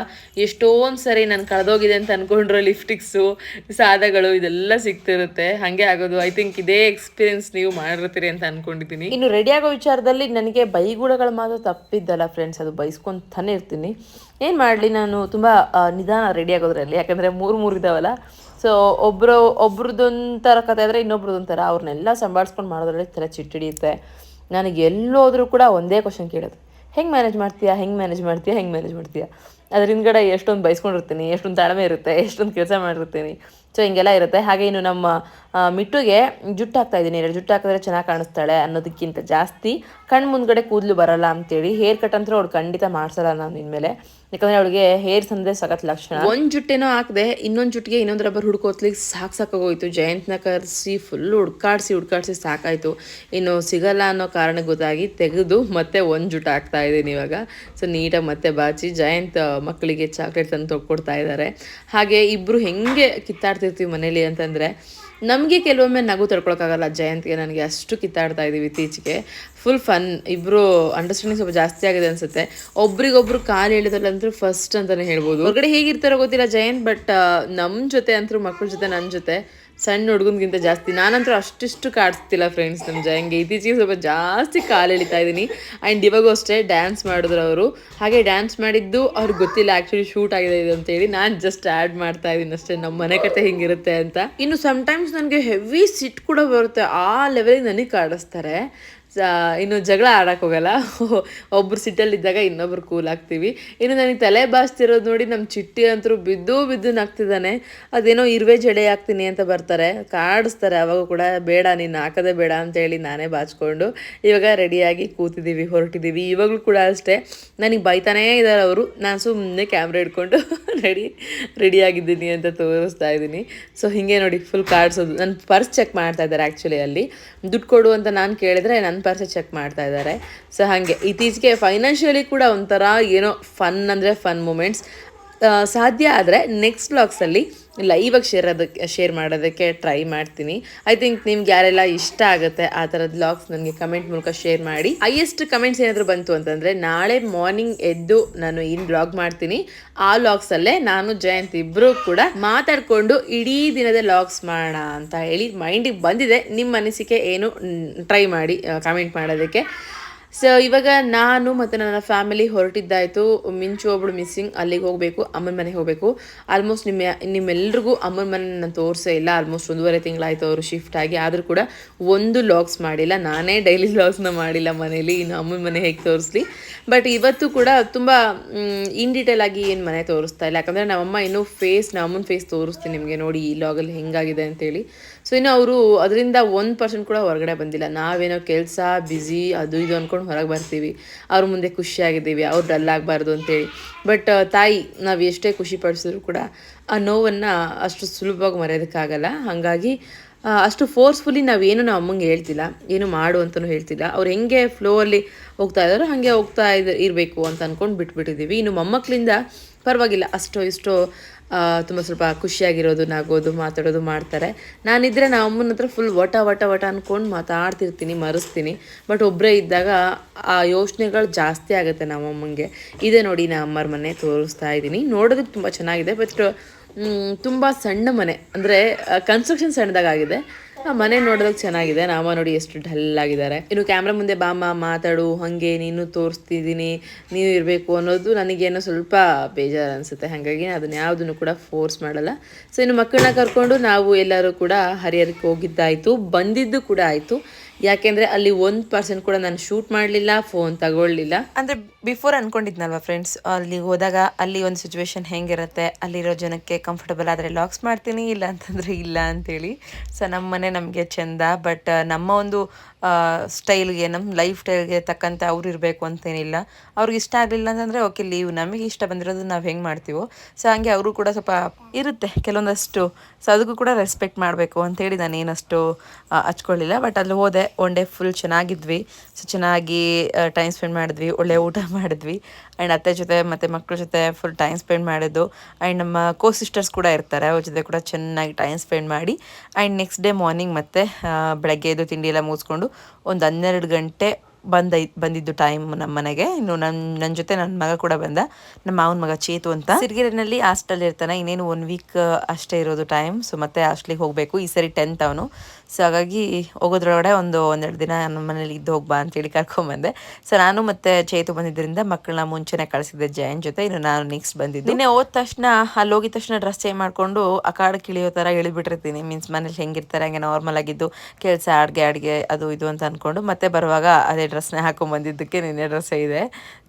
ಎಷ್ಟೊಂದು ಸರಿ ನಾನು ಕಳೆದೋಗಿದೆ ಅಂತ ಅಂದ್ಕೊಂಡ್ರೆ ಲಿಫ್ಟಿಕ್ಸು ಸಾದಗಳು ಇದೆಲ್ಲ ಸಿಗ್ತಿರುತ್ತೆ. ಹಾಗೆ ಆಗೋದು. ಐ ಥಿಂಕ್ ಇದೇ ಎಕ್ಸ್ಪೀರಿಯನ್ಸ್ ನೀವು ಮಾಡಿರ್ತೀರಿ ಅಂತ ಅನ್ಕೊಂಡಿದ್ದೀನಿ. ಇನ್ನು ರೆಡಿ ಆಗೋ ವಿಚಾರದಲ್ಲಿ ನನಗೆ ಬೈಗುಳಗಳು ಮಾತ್ರ ತಪ್ಪಿದ್ದಲ್ಲ ಫ್ರೆಂಡ್ಸ್ ಅದು ಬೈಸ್ಕೊಂತಾನೆ ಇರ್ತೀನಿ. ಏನು ಮಾಡಲಿ ನಾನು? ತುಂಬ ನಿಧಾನ ರೆಡಿ ಆಗೋದ್ರಲ್ಲಿ. ಯಾಕಂದರೆ ಮೂರು ಮೂರು ಇದಾವಲ್ಲ. ಸೊ ಒಬ್ಬರು ಒಬ್ರದೊಂಥರ ಕತೆ ಆದರೆ ಇನ್ನೊಬ್ರದೊಂಥರ. ಅವ್ರನ್ನೆಲ್ಲ ಸಂಭಾಳಿಸ್ಕೊಂಡು ಮಾಡೋದ್ರಲ್ಲಿ ತಲೆ ಚಿಟ್ಟಿಡಿಯುತ್ತೆ. ನನಗೆ ಎಲ್ಲೋದ್ರೂ ಕೂಡ ಒಂದೇ ಕ್ವಶನ್ ಕೇಳೋದು. ಹೆಂಗೆ ಮ್ಯಾನೇಜ್ ಮಾಡ್ತೀಯಾ? ಹೆಂಗೆ ಮ್ಯಾನೇಜ್ ಮಾಡ್ತೀಯಾ? ಹೆಂಗೆ ಮ್ಯಾನೇಜ್ ಮಾಡ್ತೀಯಾ? ಅದ್ರ ಹಿಂದ್ಗಡೆ ಎಷ್ಟೊಂದು ಬೈಸ್ಕೊಂಡಿರ್ತೀನಿ, ಎಷ್ಟೊಂದು ತಾಳ್ಮೆ ಇರುತ್ತೆ, ಎಷ್ಟೊಂದು ಕೆಲಸ ಮಾಡಿರ್ತೀನಿ. ಸೊ ಹಿಂಗೆಲ್ಲ ಇರುತ್ತೆ. ಹಾಗೆ ಇನ್ನು ನಮ್ಮ ಮಿಟ್ಟುಗೆ ಜುಟ್ಟಾಗ್ತಾ ಇದ್ದೀನಿ. ಎರಡು ಜುಟ್ಟು ಹಾಕಿದ್ರೆ ಚೆನ್ನಾಗಿ ಕಾಣಿಸ್ತಾಳೆ ಅನ್ನೋದಕ್ಕಿಂತ ಜಾಸ್ತಿ ಕಣ್ಣು ಮುಂದ್ಗಡೆ ಕೂದಲು ಬರಲ್ಲ ಅಂತೇಳಿ ಹೇರ್ ಕಟ್ ಅಂತ ಅವ್ಳು ಖಂಡಿತ ಮಾಡ್ಸಲ್ಲ ನಾನು ಇನ್ಮೇಲೆ ಯಾಕಂದ್ರೆ ಅವಳಿಗೆ ಹೇರ್ ಸಂದ್ರೆ ಸಖತ್ ಲಕ್ಷಣ. ಒಂದು ಜುಟ್ಟೇನೋ ಹಾಕಿದೆ, ಇನ್ನೊಂದು ಜುಟ್ಟಿಗೆ ಇನ್ನೊಂದು ರಬ್ಬರ್ ಹುಡ್ಕೋತ್ಲಿಕ್ಕೆ ಸಾಕು ಸಾಕಾಗೋಯ್ತು. ಜಯಂತ್ನ ಕರೆಸಿ ಫುಲ್ ಹುಡ್ಕಾಡ್ಸಿ ಹುಡ್ಕಾಡ್ಸಿ ಸಾಕಾಯ್ತು. ಇನ್ನು ಸಿಗಲ್ಲ ಅನ್ನೋ ಕಾರಣ ಗೊತ್ತಾಗಿ ತೆಗೆದು ಮತ್ತೆ ಒಂದು ಜುಟ್ಟು ಹಾಕ್ತಾ ಇದ್ದೀನಿ ಇವಾಗ. ಸೊ ನೀಟಾಗಿ ಮತ್ತೆ ಬಾಚಿ ಜಯಂತ್ ಮಕ್ಕಳಿಗೆ ಚಾಕ್ಲೇಟ್ ತಂದು ತೊಗೊಡ್ತಾ ಇದ್ದಾರೆ ಹಾಗೆ ಇಬ್ಬರು ಹೆಂಗೆ ಕಿತ್ತಾಡ್ತಿರ್ತೀವಿ ಮನೇಲಿ ಅಂತಂದರೆ ನಮಗೆ ಕೆಲವೊಮ್ಮೆ ನಗು ತಡ್ಕೊಳಕ್ಕಾಗಲ್ಲ ಜಯಂತಿಗೆ. ನನಗೆ ಅಷ್ಟು ಕಿತ್ತಾಡ್ತಾ ಇದ್ದೀವಿ ಇತ್ತೀಚೆಗೆ. ಫುಲ್ ಫನ್ ಇಬ್ಬರು ಅಂಡರ್ಸ್ಟ್ಯಾಂಡಿಂಗ್ ಸ್ವಲ್ಪ ಜಾಸ್ತಿ ಆಗಿದೆ ಅನಿಸುತ್ತೆ. ಒಬ್ರಿಗೊಬ್ರು ಕಾಲು ಹೇಳಿದ್ರಲ್ಲಂತೂ ಫಸ್ಟ್ ಅಂತಲೇ ಹೇಳ್ಬೋದು. ಹೊರಗಡೆ ಹೇಗಿರ್ತಾರೋ ಗೊತ್ತಿಲ್ಲ ಜಯಂತ್ ಬಟ್ ನಮ್ಮ ಜೊತೆ ಅಂತೂ ಮಕ್ಕಳ ಜೊತೆ ನನ್ನ ಜೊತೆ ಸಣ್ಣ ಹುಡುಗನ್ಗಿಂತ ಜಾಸ್ತಿ. ನಾನಂತೂ ಅಷ್ಟಿಷ್ಟು ಕಾಡಿಸ್ತಿಲ್ಲ ಫ್ರೆಂಡ್ಸ್ ನಮ್ಮ ಜಯಂಗೆ. ಇತ್ತೀಚೆಗೆ ಸ್ವಲ್ಪ ಜಾಸ್ತಿ ಕಾಲು ಎಳಿತಾ ಇದ್ದೀನಿ ಆ್ಯಂಡ್ ಇವಾಗೂ ಅಷ್ಟೇ ಡ್ಯಾನ್ಸ್ ಮಾಡಿದ್ರು ಅವರು. ಹಾಗೆ ಡ್ಯಾನ್ಸ್ ಮಾಡಿದ್ದು ಅವ್ರಿಗೆ ಗೊತ್ತಿಲ್ಲ ಆ್ಯಕ್ಚುಲಿ ಶೂಟ್ ಆಗಿದೆ ಇದು ಅಂತೇಳಿ. ನಾನು ಜಸ್ಟ್ ಆ್ಯಡ್ ಮಾಡ್ತಾ ಇದ್ದೀನಿ ಅಷ್ಟೇ. ನಮ್ಮ ಮನೆ ಕತೆ ಹಿಂಗಿರುತ್ತೆ ಅಂತ. ಇನ್ನು ಸಮ್ಟೈಮ್ಸ್ ನನಗೆ ಹೆವಿ ಸಿಟ್ ಕೂಡ ಬರುತ್ತೆ. ಆ ಲೆವೆಲಿಗೆ ನನಗೆ ಕಾಡಿಸ್ತಾರೆ. ಇನ್ನು ಜಗಳ ಆಡಕ್ಕೆ ಹೋಗಲ್ಲ. ಒಬ್ರು ಸಿಟ್ಟಲ್ಲಿದ್ದಾಗ ಇನ್ನೊಬ್ರು ಕೂಲ್ ಆಗ್ತೀವಿ. ಇನ್ನು ನನಗೆ ತಲೆ ಬಾಸ್ತಿರೋದು ನೋಡಿ ನಮ್ಮ ಚಿಟ್ಟಿ ಅಂತರೂ ಬಿದ್ದು ಬಿದ್ದು ನಾಗ್ತಿದ್ದಾನೆ ಅದೇನೋ ಇರುವೆ ಜಡೆ ಹಾಕ್ತೀನಿ ಅಂತ ಬರ್ತಾರೆ. ಕಾಡಿಸ್ತಾರೆ, ಅವಾಗ ಕೂಡ ಬೇಡ, ನೀನು ಹಾಕೋದೇ ಬೇಡ ಅಂತೇಳಿ ನಾನೇ ಬಾಚ್ಕೊಂಡು ಇವಾಗ ರೆಡಿಯಾಗಿ ಕೂತಿದ್ದೀವಿ ಹೊರಟಿದ್ದೀವಿ ಇವಾಗಲೂ ಕೂಡ ಅಷ್ಟೇ. ನನಗೆ ಬೈತಾನೇ ಇದ್ದಾರೆ ಅವರು. ನಾನು ಸುಮ್ಮನೆ ಕ್ಯಾಮ್ರಾ ಹಿಡ್ಕೊಂಡು ರೆಡಿ ರೆಡಿಯಾಗಿದ್ದೀನಿ ಅಂತ ತೋರಿಸ್ತಾ ಇದ್ದೀನಿ. ಸೊ ಹೀಗೆ ನೋಡಿ ಫುಲ್ ಕಾಡ್ಸೋದು. ನನ್ನ ಪರ್ಸ್ ಚೆಕ್ ಮಾಡ್ತಾ ಇದ್ದಾರೆ ಆ್ಯಕ್ಚುಲಿ ಅಲ್ಲಿ. ದುಡ್ಡು ಕೊಡು ಅಂತ ನಾನು ಕೇಳಿದರೆ ನನ್ನ ಪರ್ಸ್ ಚೆಕ್ ಮಾಡ್ತಾ ಇದ್ದಾರೆ ಸೊ ಹಾಗೆ ಇತ್ತೀಚೆಗೆ ಫೈನಾನ್ಷಿಯಲಿ ಕೂಡ ಒಂಥರ ಏನೋ ಫನ್ ಅಂದರೆ ಫನ್ ಮೂಮೆಂಟ್ಸ್ ಸಾಧ್ಯ ಆದರೆ ನೆಕ್ಸ್ಟ್ ಬ್ಲಾಗ್ಸಲ್ಲಿ ಲೈವಾಗಿ ಶೇರ್ ಅದಕ್ಕೆ ಶೇರ್ ಮಾಡೋದಕ್ಕೆ ಟ್ರೈ ಮಾಡ್ತೀನಿ. ಐ ಥಿಂಕ್ ನಿಮ್ಗೆ ಯಾರೆಲ್ಲ ಇಷ್ಟ ಆಗುತ್ತೆ ಆ ಥರದ ಬ್ಲಾಗ್ಸ್ ನನಗೆ ಕಮೆಂಟ್ ಮೂಲಕ ಶೇರ್ ಮಾಡಿ. ಹೈಯೆಸ್ಟ್ ಕಮೆಂಟ್ಸ್ ಏನಾದರೂ ಬಂತು ಅಂತಂದರೆ ನಾಳೆ ಮಾರ್ನಿಂಗ್ ಎದ್ದು ನಾನು ಏನು ಬ್ಲಾಗ್ ಮಾಡ್ತೀನಿ, ಆ ಲಾಗ್ಸಲ್ಲೇ ನಾನು, ಜಯಂತ್ ಇಬ್ಬರು ಕೂಡ ಮಾತಾಡಿಕೊಂಡು ಇಡೀ ದಿನದ ಲಾಗ್ಸ್ ಮಾಡೋಣ ಅಂತ ಹೇಳಿ ಮೈಂಡಿಗೆ ಬಂದಿದೆ. ನಿಮ್ಮ ಅನಿಸಿಕೆ ಏನು ಟ್ರೈ ಮಾಡಿ ಕಮೆಂಟ್ ಮಾಡೋದಕ್ಕೆ. ಸೊ ಇವಾಗ ನಾನು ಮತ್ತು ನನ್ನ ಫ್ಯಾಮಿಲಿ ಹೊರಟಿದ್ದಾಯಿತು. ಮಿಂಚು ಒಬ್ಬಳು ಮಿಸ್ಸಿಂಗ್ ಅಲ್ಲಿಗೆ ಹೋಗಬೇಕು, ಅಮ್ಮನ ಮನೆಗೆ ಹೋಗಬೇಕು. ಆಲ್ಮೋಸ್ಟ್ ನಿಮ್ಮ, ನಿಮ್ಮೆಲ್ರಿಗೂ ಅಮ್ಮನ ಮನೆ ನಾನು ತೋರಿಸೇ ಇಲ್ಲ. ಆಲ್ಮೋಸ್ಟ್ ಒಂದೂವರೆ ತಿಂಗಳಾಯಿತು ಅವರು ಶಿಫ್ಟ್ ಆಗಿ. ಆದರೂ ಕೂಡ ಒಂದು ಲಾಗ್ಸ್ ಮಾಡಿಲ್ಲ. ನಾನೇ ಡೈಲಿ ಲಾಗ್ಸ್ನ ಮಾಡಿಲ್ಲ ಮನೇಲಿ. ಇನ್ನು ಅಮ್ಮನ ಮನೆ ಹೇಗೆ ತೋರಿಸ್ಲಿ? ಬಟ್ ಇವತ್ತು ಕೂಡ ತುಂಬ ಇನ್ ಡೀಟೇಲ್ ಆಗಿ ಏನು ಮನೆ ತೋರಿಸ್ತಾ ಇಲ್ಲ. ಯಾಕಂದರೆ ನಮ್ಮಮ್ಮ ಇನ್ನೂ ಫೇಸ್ ನಮ್ಮನ ಫೇಸ್ ತೋರಿಸ್ತೀನಿ ನಿಮಗೆ ನೋಡಿ ಈ ಲಾಗಲ್ಲಿ ಹೆಂಗಾಗಿದೆ ಅಂತೇಳಿ. ಸೊ ಇನ್ನು ಅವರು ಅದರಿಂದ ಒಂದು ಪರ್ಸೆಂಟ್ ಕೂಡ ಹೊರಗಡೆ ಬಂದಿಲ್ಲ. ನಾವೇನೋ ಕೆಲಸ ಬ್ಯುಸಿ ಅದು ಇದು ಅಂದ್ಕೊಂಡು ಹೊರಗೆ ಬರ್ತೀವಿ. ಅವ್ರ ಮುಂದೆ ಖುಷಿಯಾಗಿದ್ದೀವಿ, ಅವ್ರು ಡಲ್ ಆಗಬಾರ್ದು ಅಂತೇಳಿ. ಬಟ್ ತಾಯಿ ನಾವು ಎಷ್ಟೇ ಖುಷಿ ಪಡಿಸಿದ್ರು ಕೂಡ ಆ ನೋವನ್ನು ಅಷ್ಟು ಸುಲಭವಾಗಿ ಮರೆಯೋದಕ್ಕಾಗಲ್ಲ. ಹಾಗಾಗಿ ಅಷ್ಟು ಅಷ್ಟು ಫೋರ್ಸ್ಫುಲಿ ನಾವೇನು ನಮ್ಮ ಅಮ್ಮಂಗೆ ಹೇಳ್ತಿಲ್ಲ. ಏನು ಮಾಡು ಅಂತಲೂ ಹೇಳ್ತಿಲ್ಲ. ಅವ್ರು ಹೆಂಗೆ ಫ್ಲೋಲ್ಲಿ ಹೋಗ್ತಾ ಇದ್ದಾರೋ ಹಾಗೆ ಹೋಗ್ತಾ ಇದ್, ಇರಬೇಕು ಅಂತ ಅಂದ್ಕೊಂಡು ಬಿಟ್ಬಿಟ್ಟಿದ್ದೀವಿ ಇನ್ನು ಮೊಮ್ಮಕ್ಕಳಿಂದ ಪರವಾಗಿಲ್ಲ. ಅಷ್ಟೋ ಇಷ್ಟೋ ತುಂಬ ಸ್ವಲ್ಪ ಖುಷಿಯಾಗಿರೋದು, ನಗೋದು, ಮಾತಾಡೋದು ಮಾಡ್ತಾರೆ. ನಾನಿದ್ರೆ ನಮ್ಮ ಅಮ್ಮನ ಹತ್ರ ಫುಲ್ ವಟ ವಟ ವಟ ಅಂದ್ಕೊಂಡು ಮಾತಾಡ್ತಿರ್ತೀನಿ, ಮರೆಸ್ತೀನಿ. ಬಟ್ ಒಬ್ಬರೇ ಇದ್ದಾಗ ಆ ಯೋಚನೆಗಳು ಜಾಸ್ತಿ ಆಗುತ್ತೆ ನಮ್ಮ ಅಮ್ಮಂಗೆ. ಇದೇ ನೋಡಿ, ನಾ ಅಮ್ಮರ ಮನೆ ತೋರಿಸ್ತಾ ಇದ್ದೀನಿ. ನೋಡೋದಕ್ಕೆ ತುಂಬ ಚೆನ್ನಾಗಿದೆ ಬಟ್ ತುಂಬ ಸಣ್ಣ ಮನೆ. ಅಂದರೆ ಕನ್ಸ್ಟ್ರಕ್ಷನ್ ಸಣ್ಣದಾಗಿದೆ ಮನೆ ನೋಡೋದಕ್ಕೆ ಚೆನ್ನಾಗಿದೆ. ನಾಮ ನೋಡಿ ಎಷ್ಟು ಡಲ್ ಆಗಿದ್ದಾರೆ ಇನ್ನು ಕ್ಯಾಮ್ರಾ ಮುಂದೆ ಬಾಮ ಮಾತಾಡು. ಹಂಗೆ ನೀನು ತೋರಿಸ್ತಿದ್ದೀನಿ. ನೀವು ಇರಬೇಕು ಅನ್ನೋದು ನನಗೇನೋ ಸ್ವಲ್ಪ ಬೇಜಾರು ಅನಿಸುತ್ತೆ. ಹಾಗಾಗಿ ಅದನ್ನ ಯಾವುದನ್ನು ಕೂಡ ಫೋರ್ಸ್ ಮಾಡಲ್ಲ. ಸೊ ಇನ್ನು ಮಕ್ಕಳನ್ನ ಕರ್ಕೊಂಡು ನಾವು ಎಲ್ಲರೂ ಕೂಡ ಹರಿಹರಕ್ಕೆ ಹೋಗಿದ್ದಾಯಿತು. ಬಂದಿದ್ದು ಕೂಡ ಆಯಿತು. ಯಾಕೆಂದ್ರೆ ಅಲ್ಲಿ ಒಂದು ಪರ್ಸೆಂಟ್ ಕೂಡ ನಾನು ಶೂಟ್ ಮಾಡಲಿಲ್ಲ ಫೋನ್ ತಗೊಳ್ಲಿಲ್ಲ ಅಂದ್ರೆ ಬಿಫೋರ್ ಅನ್ಕೊಂಡಿದ್ನಲ್ವಾ ಫ್ರೆಂಡ್ಸ್ ಅಲ್ಲಿ ಹೋದಾಗ ಅಲ್ಲಿ ಒಂದು ಸಿಚುವೇಶನ್ ಹೆಂಗಿರುತ್ತೆ, ಅಲ್ಲಿರೋ ಜನಕ್ಕೆ ಕಂಫರ್ಟಬಲ್ ಆದರೆ ಲಾಕ್ಸ್ ಮಾಡ್ತೀನಿ ಇಲ್ಲ ಅಂತಂದ್ರೆ ಇಲ್ಲ ಅಂತೇಳಿ. ಸೊ ನಮ್ಮ ಮನೆ ನಮಗೆ ಚೆಂದ ಬಟ್ ನಮ್ಮ ಒಂದು ಸ್ಟೈಲ್ಗೆ ನಮ್ಮ ಲೈಫ್ ಸ್ಟೈಲ್ಗೆ ತಕ್ಕಂತೆ ಅವ್ರು ಇರಬೇಕು ಅಂತೇನಿಲ್ಲ. ಅವ್ರಿಗೆ ಇಷ್ಟ ಆಗಲಿಲ್ಲ ಅಂತಂದರೆ ಓಕೆ ಲೀವ್ ನಮಗೆ ಇಷ್ಟ ಬಂದಿರೋದು ನಾವು ಹೆಂಗೆ ಮಾಡ್ತೀವೋ. ಸೊ ಹಂಗೆ ಅವರು ಕೂಡ ಸ್ವಲ್ಪ ಇರುತ್ತೆ. ಕೆಲವೊಂದಷ್ಟು. ಸೊ ಅದಕ್ಕೂ ಕೂಡ ರೆಸ್ಪೆಕ್ಟ್ ಮಾಡಬೇಕು ಅಂತೇಳಿ ನಾನು ಏನಷ್ಟು ಹಚ್ಕೊಳ್ಳಿಲ್ಲ. ಬಟ್ ಅಲ್ಲಿ ಹೋದೆ. ಒನ್ ಡೇ ಫುಲ್ ಚೆನ್ನಾಗಿದ್ವಿ. ಸೊ ಚೆನ್ನಾಗಿ ಟೈಮ್ ಸ್ಪೆಂಡ್ ಮಾಡಿದ್ವಿ. ಒಳ್ಳೆ ಊಟ ಮಾಡಿದ್ವಿ. ಆ್ಯಂಡ್ ಅತ್ತೆ ಜೊತೆ ಮತ್ತು ಮಕ್ಕಳ ಜೊತೆ ಫುಲ್ ಟೈಮ್ ಸ್ಪೆಂಡ್ ಮಾಡಿದ್ದು. ಆ್ಯಂಡ್ ನಮ್ಮ ಕೋ ಸಿಸ್ಟರ್ಸ್ ಕೂಡ ಇರ್ತಾರೆ. ಅವ್ರ ಜೊತೆ ಕೂಡ ಚೆನ್ನಾಗಿ ಟೈಮ್ ಸ್ಪೆಂಡ್ ಮಾಡಿ. ಆ್ಯಂಡ್ ನೆಕ್ಸ್ಟ್ ಡೇ ಮಾರ್ನಿಂಗ್ ಮತ್ತೆ ಬೆಳಗ್ಗೆ ಎದ್ದು ತಿಂಡಿ ಎಲ್ಲ ಮುಗಿಸ್ಕೊಂಡು ಒಂದು ಹನ್ನೆರಡು ಗಂಟೆ ಬಂದೈ ಬಂದಿದ್ದು ಟೈಮ್ ನಮ್ಮ ಮನೆಗೆ. ಇನ್ನು ನನ್ನ ನನ್ನ ಜೊತೆ ನನ್ನ ಮಗ ಕೂಡ ಬಂದ. ನಮ್ಮ ಮಾವನ ಮಗ ಚೇತು ಅಂತ. ಸಿರಿಗೆರೆನಲ್ಲಿ ಹಾಸ್ಟೆಲ್ ಇರ್ತಾನೆ. ಇನ್ನೇನು ಒನ್ ವೀಕ್ ಅಷ್ಟೇ ಇರೋದು ಟೈಮ್ ಸೊ ಮತ್ತೆ ಹಾಸ್ಟ್ಲಿಗೆ ಹೋಗಬೇಕು. ಈ ಸರಿ ಟೆಂತ್ ಅವನು. ಸೊ ಹಾಗಾಗಿ ಹೋಗೋದ್ರೊಳಗಡೆ ಒಂದು ಒಂದೆರಡು ದಿನ ನಮ್ಮ ಮನೇಲಿ ಇದ್ದು ಹೋಗ್ಬಾ ಅಂತೇಳಿ ಕರ್ಕೊಂಬಂದೆ ಸೊ ನಾನು ಮತ್ತೆ ಚೇತು ಬಂದಿದ್ದರಿಂದ ಮಕ್ಕಳನ್ನ ಮುಂಚೆನೆ ಕಳಿಸಿದ್ದೆ ಜಯನ್ ಜೊತೆ. ಇನ್ನು ನಾನು ನೆಕ್ಸ್ಟ್ ಬಂದಿದ್ದೆ. ನಿನ್ನೆ ಹೋದ ತಕ್ಷಣ ಅಲ್ಲಿ ಹೋಗಿದ ತಕ್ಷಣ ಡ್ರೆಸ್ ಚೇಂಜ್ ಮಾಡಿಕೊಂಡು ಆ ಕಾಡು ಕಿಳಿಯೋ ಥರ ಇಳಿಬಿಟ್ಟಿರ್ತೀನಿ ಮೀನ್ಸ್ ಮನೇಲಿ ಹೆಂಗಿರ್ತಾರೆ ಹಂಗೆ ನಾರ್ಮಲ್ ಆಗಿದ್ದು ಕೆಲಸ ಅಡುಗೆ ಅಡುಗೆ ಅದು ಇದು ಅಂತ ಅಂದ್ಕೊಂಡು ಮತ್ತೆ ಬರುವಾಗ ಅದೇ ಡ್ರೆಸ್ನೇ ಹಾಕೊಂಡು ಬಂದಿದ್ದಕ್ಕೆ ನಿನ್ನೆ ಡ್ರೆಸ್ಸೇ ಇದೆ.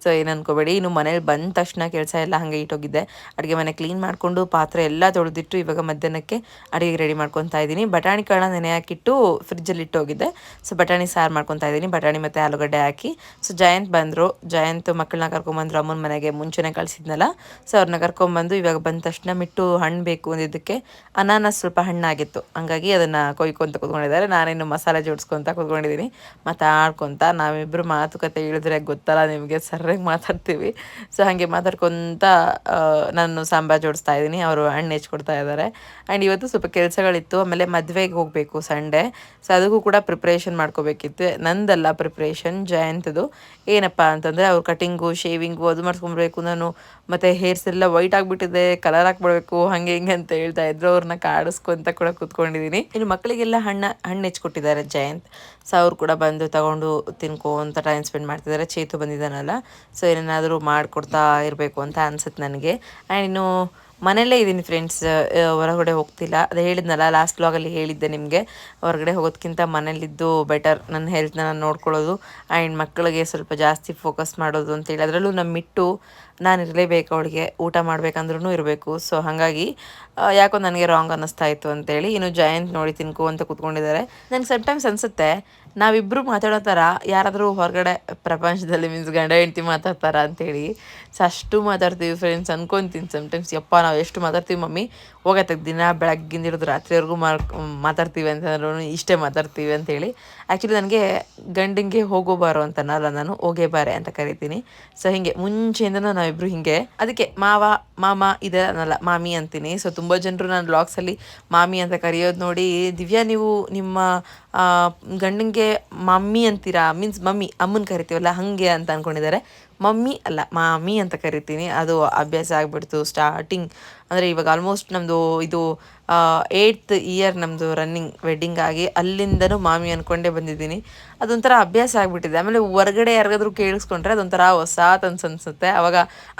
ಸೊ ಏನು ಅನ್ಕೋಬೇಡಿ. ಇನ್ನು ಮನೇಲಿ ಬಂದ ತಕ್ಷಣ ಕೆಲಸ ಎಲ್ಲ ಹಂಗೆ ಇಟ್ಟೋಗಿದ್ದೆ. ಅಡುಗೆ ಮನೆ ಕ್ಲೀನ್ ಮಾಡಿಕೊಂಡು ಪಾತ್ರೆ ಎಲ್ಲ ತೊಳೆದಿಟ್ಟು ಇವಾಗ ಮಧ್ಯಾಹ್ನಕ್ಕೆ ಅಡುಗೆ ರೆಡಿ ಮಾಡ್ಕೊತಾ ಇದ್ದೀನಿ. ಬಟಾಣಿ ಕಾಳ ನೆನೆ ಹಾಕಿಟ್ಟು ಫ್ರಿಜ್ಜಲ್ಲಿ ಇಟ್ಟೋಗಿದ್ದೆ. ಸೊ ಬಟಾಣಿ ಸಾರು ಮಾಡ್ಕೊತಾ ಇದ್ದೀನಿ. ಬಟಾಣಿ ಮತ್ತು ಆಲೂಗಡ್ಡೆ ಹಾಕಿ. ಸೊ ಜಯಂತ್ ಬಂದರು. ಜಯಂತ್ ಮಕ್ಕಳನ್ನ ಕರ್ಕೊಂಬಂದ್ರು ಅಮ್ಮನ ಮನೆಗೆ ಮುಂಚೆನೇ ಕಳಿಸಿದ್ನಲ್ಲ. ಸೊ ಅವ್ರನ್ನ ಕರ್ಕೊಂಬಂದು ಇವಾಗ ಬಂದ ತಕ್ಷಣ ಮಿಟ್ಟು ಹಣ್ಣು ಬೇಕು ಅಂದಿದ್ದಕ್ಕೆ ಅನಾನಸ್ ಸ್ವಲ್ಪ ಹಣ್ಣಾಗಿತ್ತು. ಹಂಗಾಗಿ ಅದನ್ನು ಕೊಯ್ಕೊಂತ ಕೂತ್ಕೊಂಡಿದ್ದಾರೆ. ನಾನೇನು ಮಸಾಲೆ ಜೋಡಿಸ್ಕೊಂತ ಕೂತ್ಕೊಂಡಿದ್ದೀನಿ. ಮಾತಾಡ್ಕೊತ ನಾವಿಬ್ಬರು ಮಾತುಕತೆ ಇಳಿದ್ರೆ ಗೊತ್ತಲ್ಲ, ನಿಮಗೆ ಸರ್ರಾಗಿ ಮಾತಾಡ್ತೀವಿ. ಸೊ ಹಾಗೆ ಮಾತಾಡ್ಕೊತ ನಾನು ಸಾಂಬಾರ್ ಜೋಡಿಸ್ತಾ ಇದ್ದೀನಿ, ಅವರು ಹಣ್ಣು ಹೆಚ್ಕೊಡ್ತಾ ಇದ್ದಾರೆ. ಆ್ಯಂಡ್ ಇವತ್ತು ಸ್ವಲ್ಪ ಕೆಲಸಗಳಿತ್ತು, ಆಮೇಲೆ ಮದುವೆಗೆ ಹೋಗಬೇಕು ಸಂಡೇ. ಸೊ ಅದಕ್ಕೂ ಕೂಡ ಪ್ರಿಪ್ರೇಷನ್ ಮಾಡ್ಕೋಬೇಕಿತ್ತು. ನಂದಲ್ಲ ಪ್ರಿಪ್ರೇಷನ್ ಜಯಂತದು. ಏನಪ್ಪ ಅಂತಂದರೆ, ಅವ್ರು ಕಟಿಂಗು ಶೇವಿಂಗು ಅದು ಮಾಡಿಸ್ಕೊಬೇಕು ನಾನು ಮತ್ತು ಹೇರ್ಸ್ ಎಲ್ಲ ವೈಟ್ ಆಗಿಬಿಟ್ಟಿದೆ ಕಲರ್ ಹಾಕ್ಬಿಡ್ಬೇಕು, ಹಾಗೆ ಹಿಂಗೆ ಅಂತ ಹೇಳ್ತಾ ಇದ್ರು. ಅವ್ರನ್ನ ಕಾಡಿಸ್ಕೊಂತ ಕೂಡ ಕೂತ್ಕೊಂಡಿದ್ದೀನಿ. ಇನ್ನು ಮಕ್ಕಳಿಗೆಲ್ಲ ಹಣ್ಣು ಹಣ್ಣು ಹೆಚ್ಕೊಟ್ಟಿದ್ದಾರೆ ಜಯಂತ್. ಸೊ ಅವ್ರು ಕೂಡ ಬಂದು ತಗೊಂಡು ತಿನ್ಕೊಂತ ಟೈಮ್ ಸ್ಪೆಂಡ್ ಮಾಡ್ತಿದ್ದಾರೆ ಚೇತು ಬಂದಿದ್ದಾನಲ್ಲ. ಸೊ ಏನೇನಾದರೂ ಮಾಡಿಕೊಡ್ತಾ ಇರಬೇಕು ಅಂತ ಅನ್ಸುತ್ತೆ ನನಗೆ. ಆ್ಯಂಡ್ ಇನ್ನು ಮನೆಯಲ್ಲೇ ಇದ್ದೀನಿ ಫ್ರೆಂಡ್ಸ್ ಹೊರಗಡೆ ಹೋಗ್ತಿಲ್ಲ. ಅದು ಹೇಳಿದ್ನಲ್ಲ ಲಾಸ್ಟ್ ಬ್ಲಾಗಲ್ಲಿ ಹೇಳಿದ್ದೆ ನಿಮಗೆ. ಹೊರಗಡೆ ಹೋಗೋದಕ್ಕಿಂತ ಮನೇಲಿದ್ದು ಬೆಟರ್ ನನ್ನ ಹೆಲ್ತ್ನ ನಾನು ನೋಡ್ಕೊಳ್ಳೋದು. ಆ್ಯಂಡ್ ಮಕ್ಕಳಿಗೆ ಸ್ವಲ್ಪ ಜಾಸ್ತಿ ಫೋಕಸ್ ಮಾಡೋದು ಅಂತೇಳಿ ಅದರಲ್ಲೂ ನಮ್ಮ ಮಿಟ್ಟು ನಾನು ಇರಲೇಬೇಕು ಅವಳಿಗೆ. ಊಟ ಮಾಡಬೇಕಂದ್ರೂ ಇರಬೇಕು. ಸೊ ಹಾಗಾಗಿ ಯಾಕೋ ನನಗೆ ರಾಂಗ್ ಅನ್ನಿಸ್ತಾ ಇತ್ತು ಅಂತೇಳಿ ಇನ್ನು ಜಯಂತ್ ನೋಡಿ ತಿನ್ಕೋ ಅಂತ ಕೂತ್ಕೊಂಡಿದ್ದಾರೆ. ನನಗೆ ಸಮ್ಟೈಮ್ಸ್ ಅನಿಸುತ್ತೆ ನಾವಿಬ್ಬರು ಮಾತಾಡೋ ಥರ ಯಾರಾದರೂ ಹೊರಗಡೆ ಪ್ರಪಂಚದಲ್ಲಿ ಮೀನ್ಸ್ ಗಂಡ ಹೆಂಡ್ತಿ ಮಾತಾಡ್ತಾರ ಅಂತೇಳಿ ಸೊ ಅಷ್ಟು ಮಾತಾಡ್ತೀವಿ ಫ್ರೆಂಡ್ಸ್ ಅನ್ಕೊತೀನಿ ಸಮ್ಟೈಮ್ಸ್ ಯಪ್ಪ, ನಾವು ಎಷ್ಟು ಮಾತಾಡ್ತೀವಿ ಮಮ್ಮಿ? ಹೋಗತ್ತೆ, ದಿನ ಬೆಳಗ್ಗಿಂದ ಹಿಡಿದು ರಾತ್ರಿವರೆಗೂ ಮಾ ಮಾತಾಡ್ತೀವಿ ಅಂತಂದ್ರೂ ಇಷ್ಟೇ ಮಾತಾಡ್ತೀವಿ ಅಂತೇಳಿ. ಆ್ಯಕ್ಚುಲಿ ನನಗೆ ಗಂಡಿಂಗೆ ಹೋಗೋ ಬಾರೋ ಅಂತ ಅನ್ನಲ್ಲ, ನಾನು ಹೋಗೇ ಬಾರೆ ಅಂತ ಕರಿತೀನಿ. ಸೊ ಹೀಗೆ ಮುಂಚೆಯಿಂದನೂ ನಾವಿಬ್ಬರು ಹೀಗೆ. ಅದಕ್ಕೆ ಮಾವ, ಮಾಮ ಇದೆ ಅನ್ನಲ್ಲ, ಮಾಮಿ ಅಂತೀನಿ. ಸೊ ತುಂಬ ಜನರು ನಾನು ಬ್ಲಾಗ್ಸಲ್ಲಿ ಮಾಮಿ ಅಂತ ಕರೆಯೋದು ನೋಡಿ, ದಿವ್ಯಾ ನೀವು ನಿಮ್ಮ ಗಂಡನಿಗೆ ಮಮ್ಮಿ ಅಂತೀರಾ? ಮೀನ್ಸ್ ಮಮ್ಮಿ, ಅಮ್ಮನ ಕರಿತೀವಲ್ಲ, ಹಾಗೆ ಅಂತ ಅಂದ್ಕೊಂಡಿದ್ದಾರೆ ಮಮ್ಮಿ ಅಲ್ಲ, ಮಾಮಿ ಅಂತ ಕರಿತೀನಿ. ಅದು ಅಭ್ಯಾಸ ಆಗಿಬಿಡ್ತು ಸ್ಟಾರ್ಟಿಂಗ್ ಅಂದರೆ ಇವಾಗ ಆಲ್ಮೋಸ್ಟ್ ನಮ್ಮದು ಇದು ಏಯ್ತ್ ಇಯರ್ ನಮ್ಮದು ರನ್ನಿಂಗ್ ವೆಡ್ಡಿಂಗ್ ಆಗಿ ಅಲ್ಲಿಂದನೂ ಮಾಮಿ ಅಂದ್ಕೊಂಡೇ ಬಂದಿದ್ದೀನಿ. ಅದೊಂಥರ ಅಭ್ಯಾಸ ಆಗಿಬಿಟ್ಟಿದೆ. ಆಮೇಲೆ ಹೊರಗಡೆ ಯಾರಿಗಾದ್ರೂ ಕೇಳಿಸ್ಕೊಂಡ್ರೆ ಅದೊಂಥರ ಹೊಸಾತ್ ಅನ್ಸ್, ಅನ್ಸುತ್ತೆ. ಅವಾಗ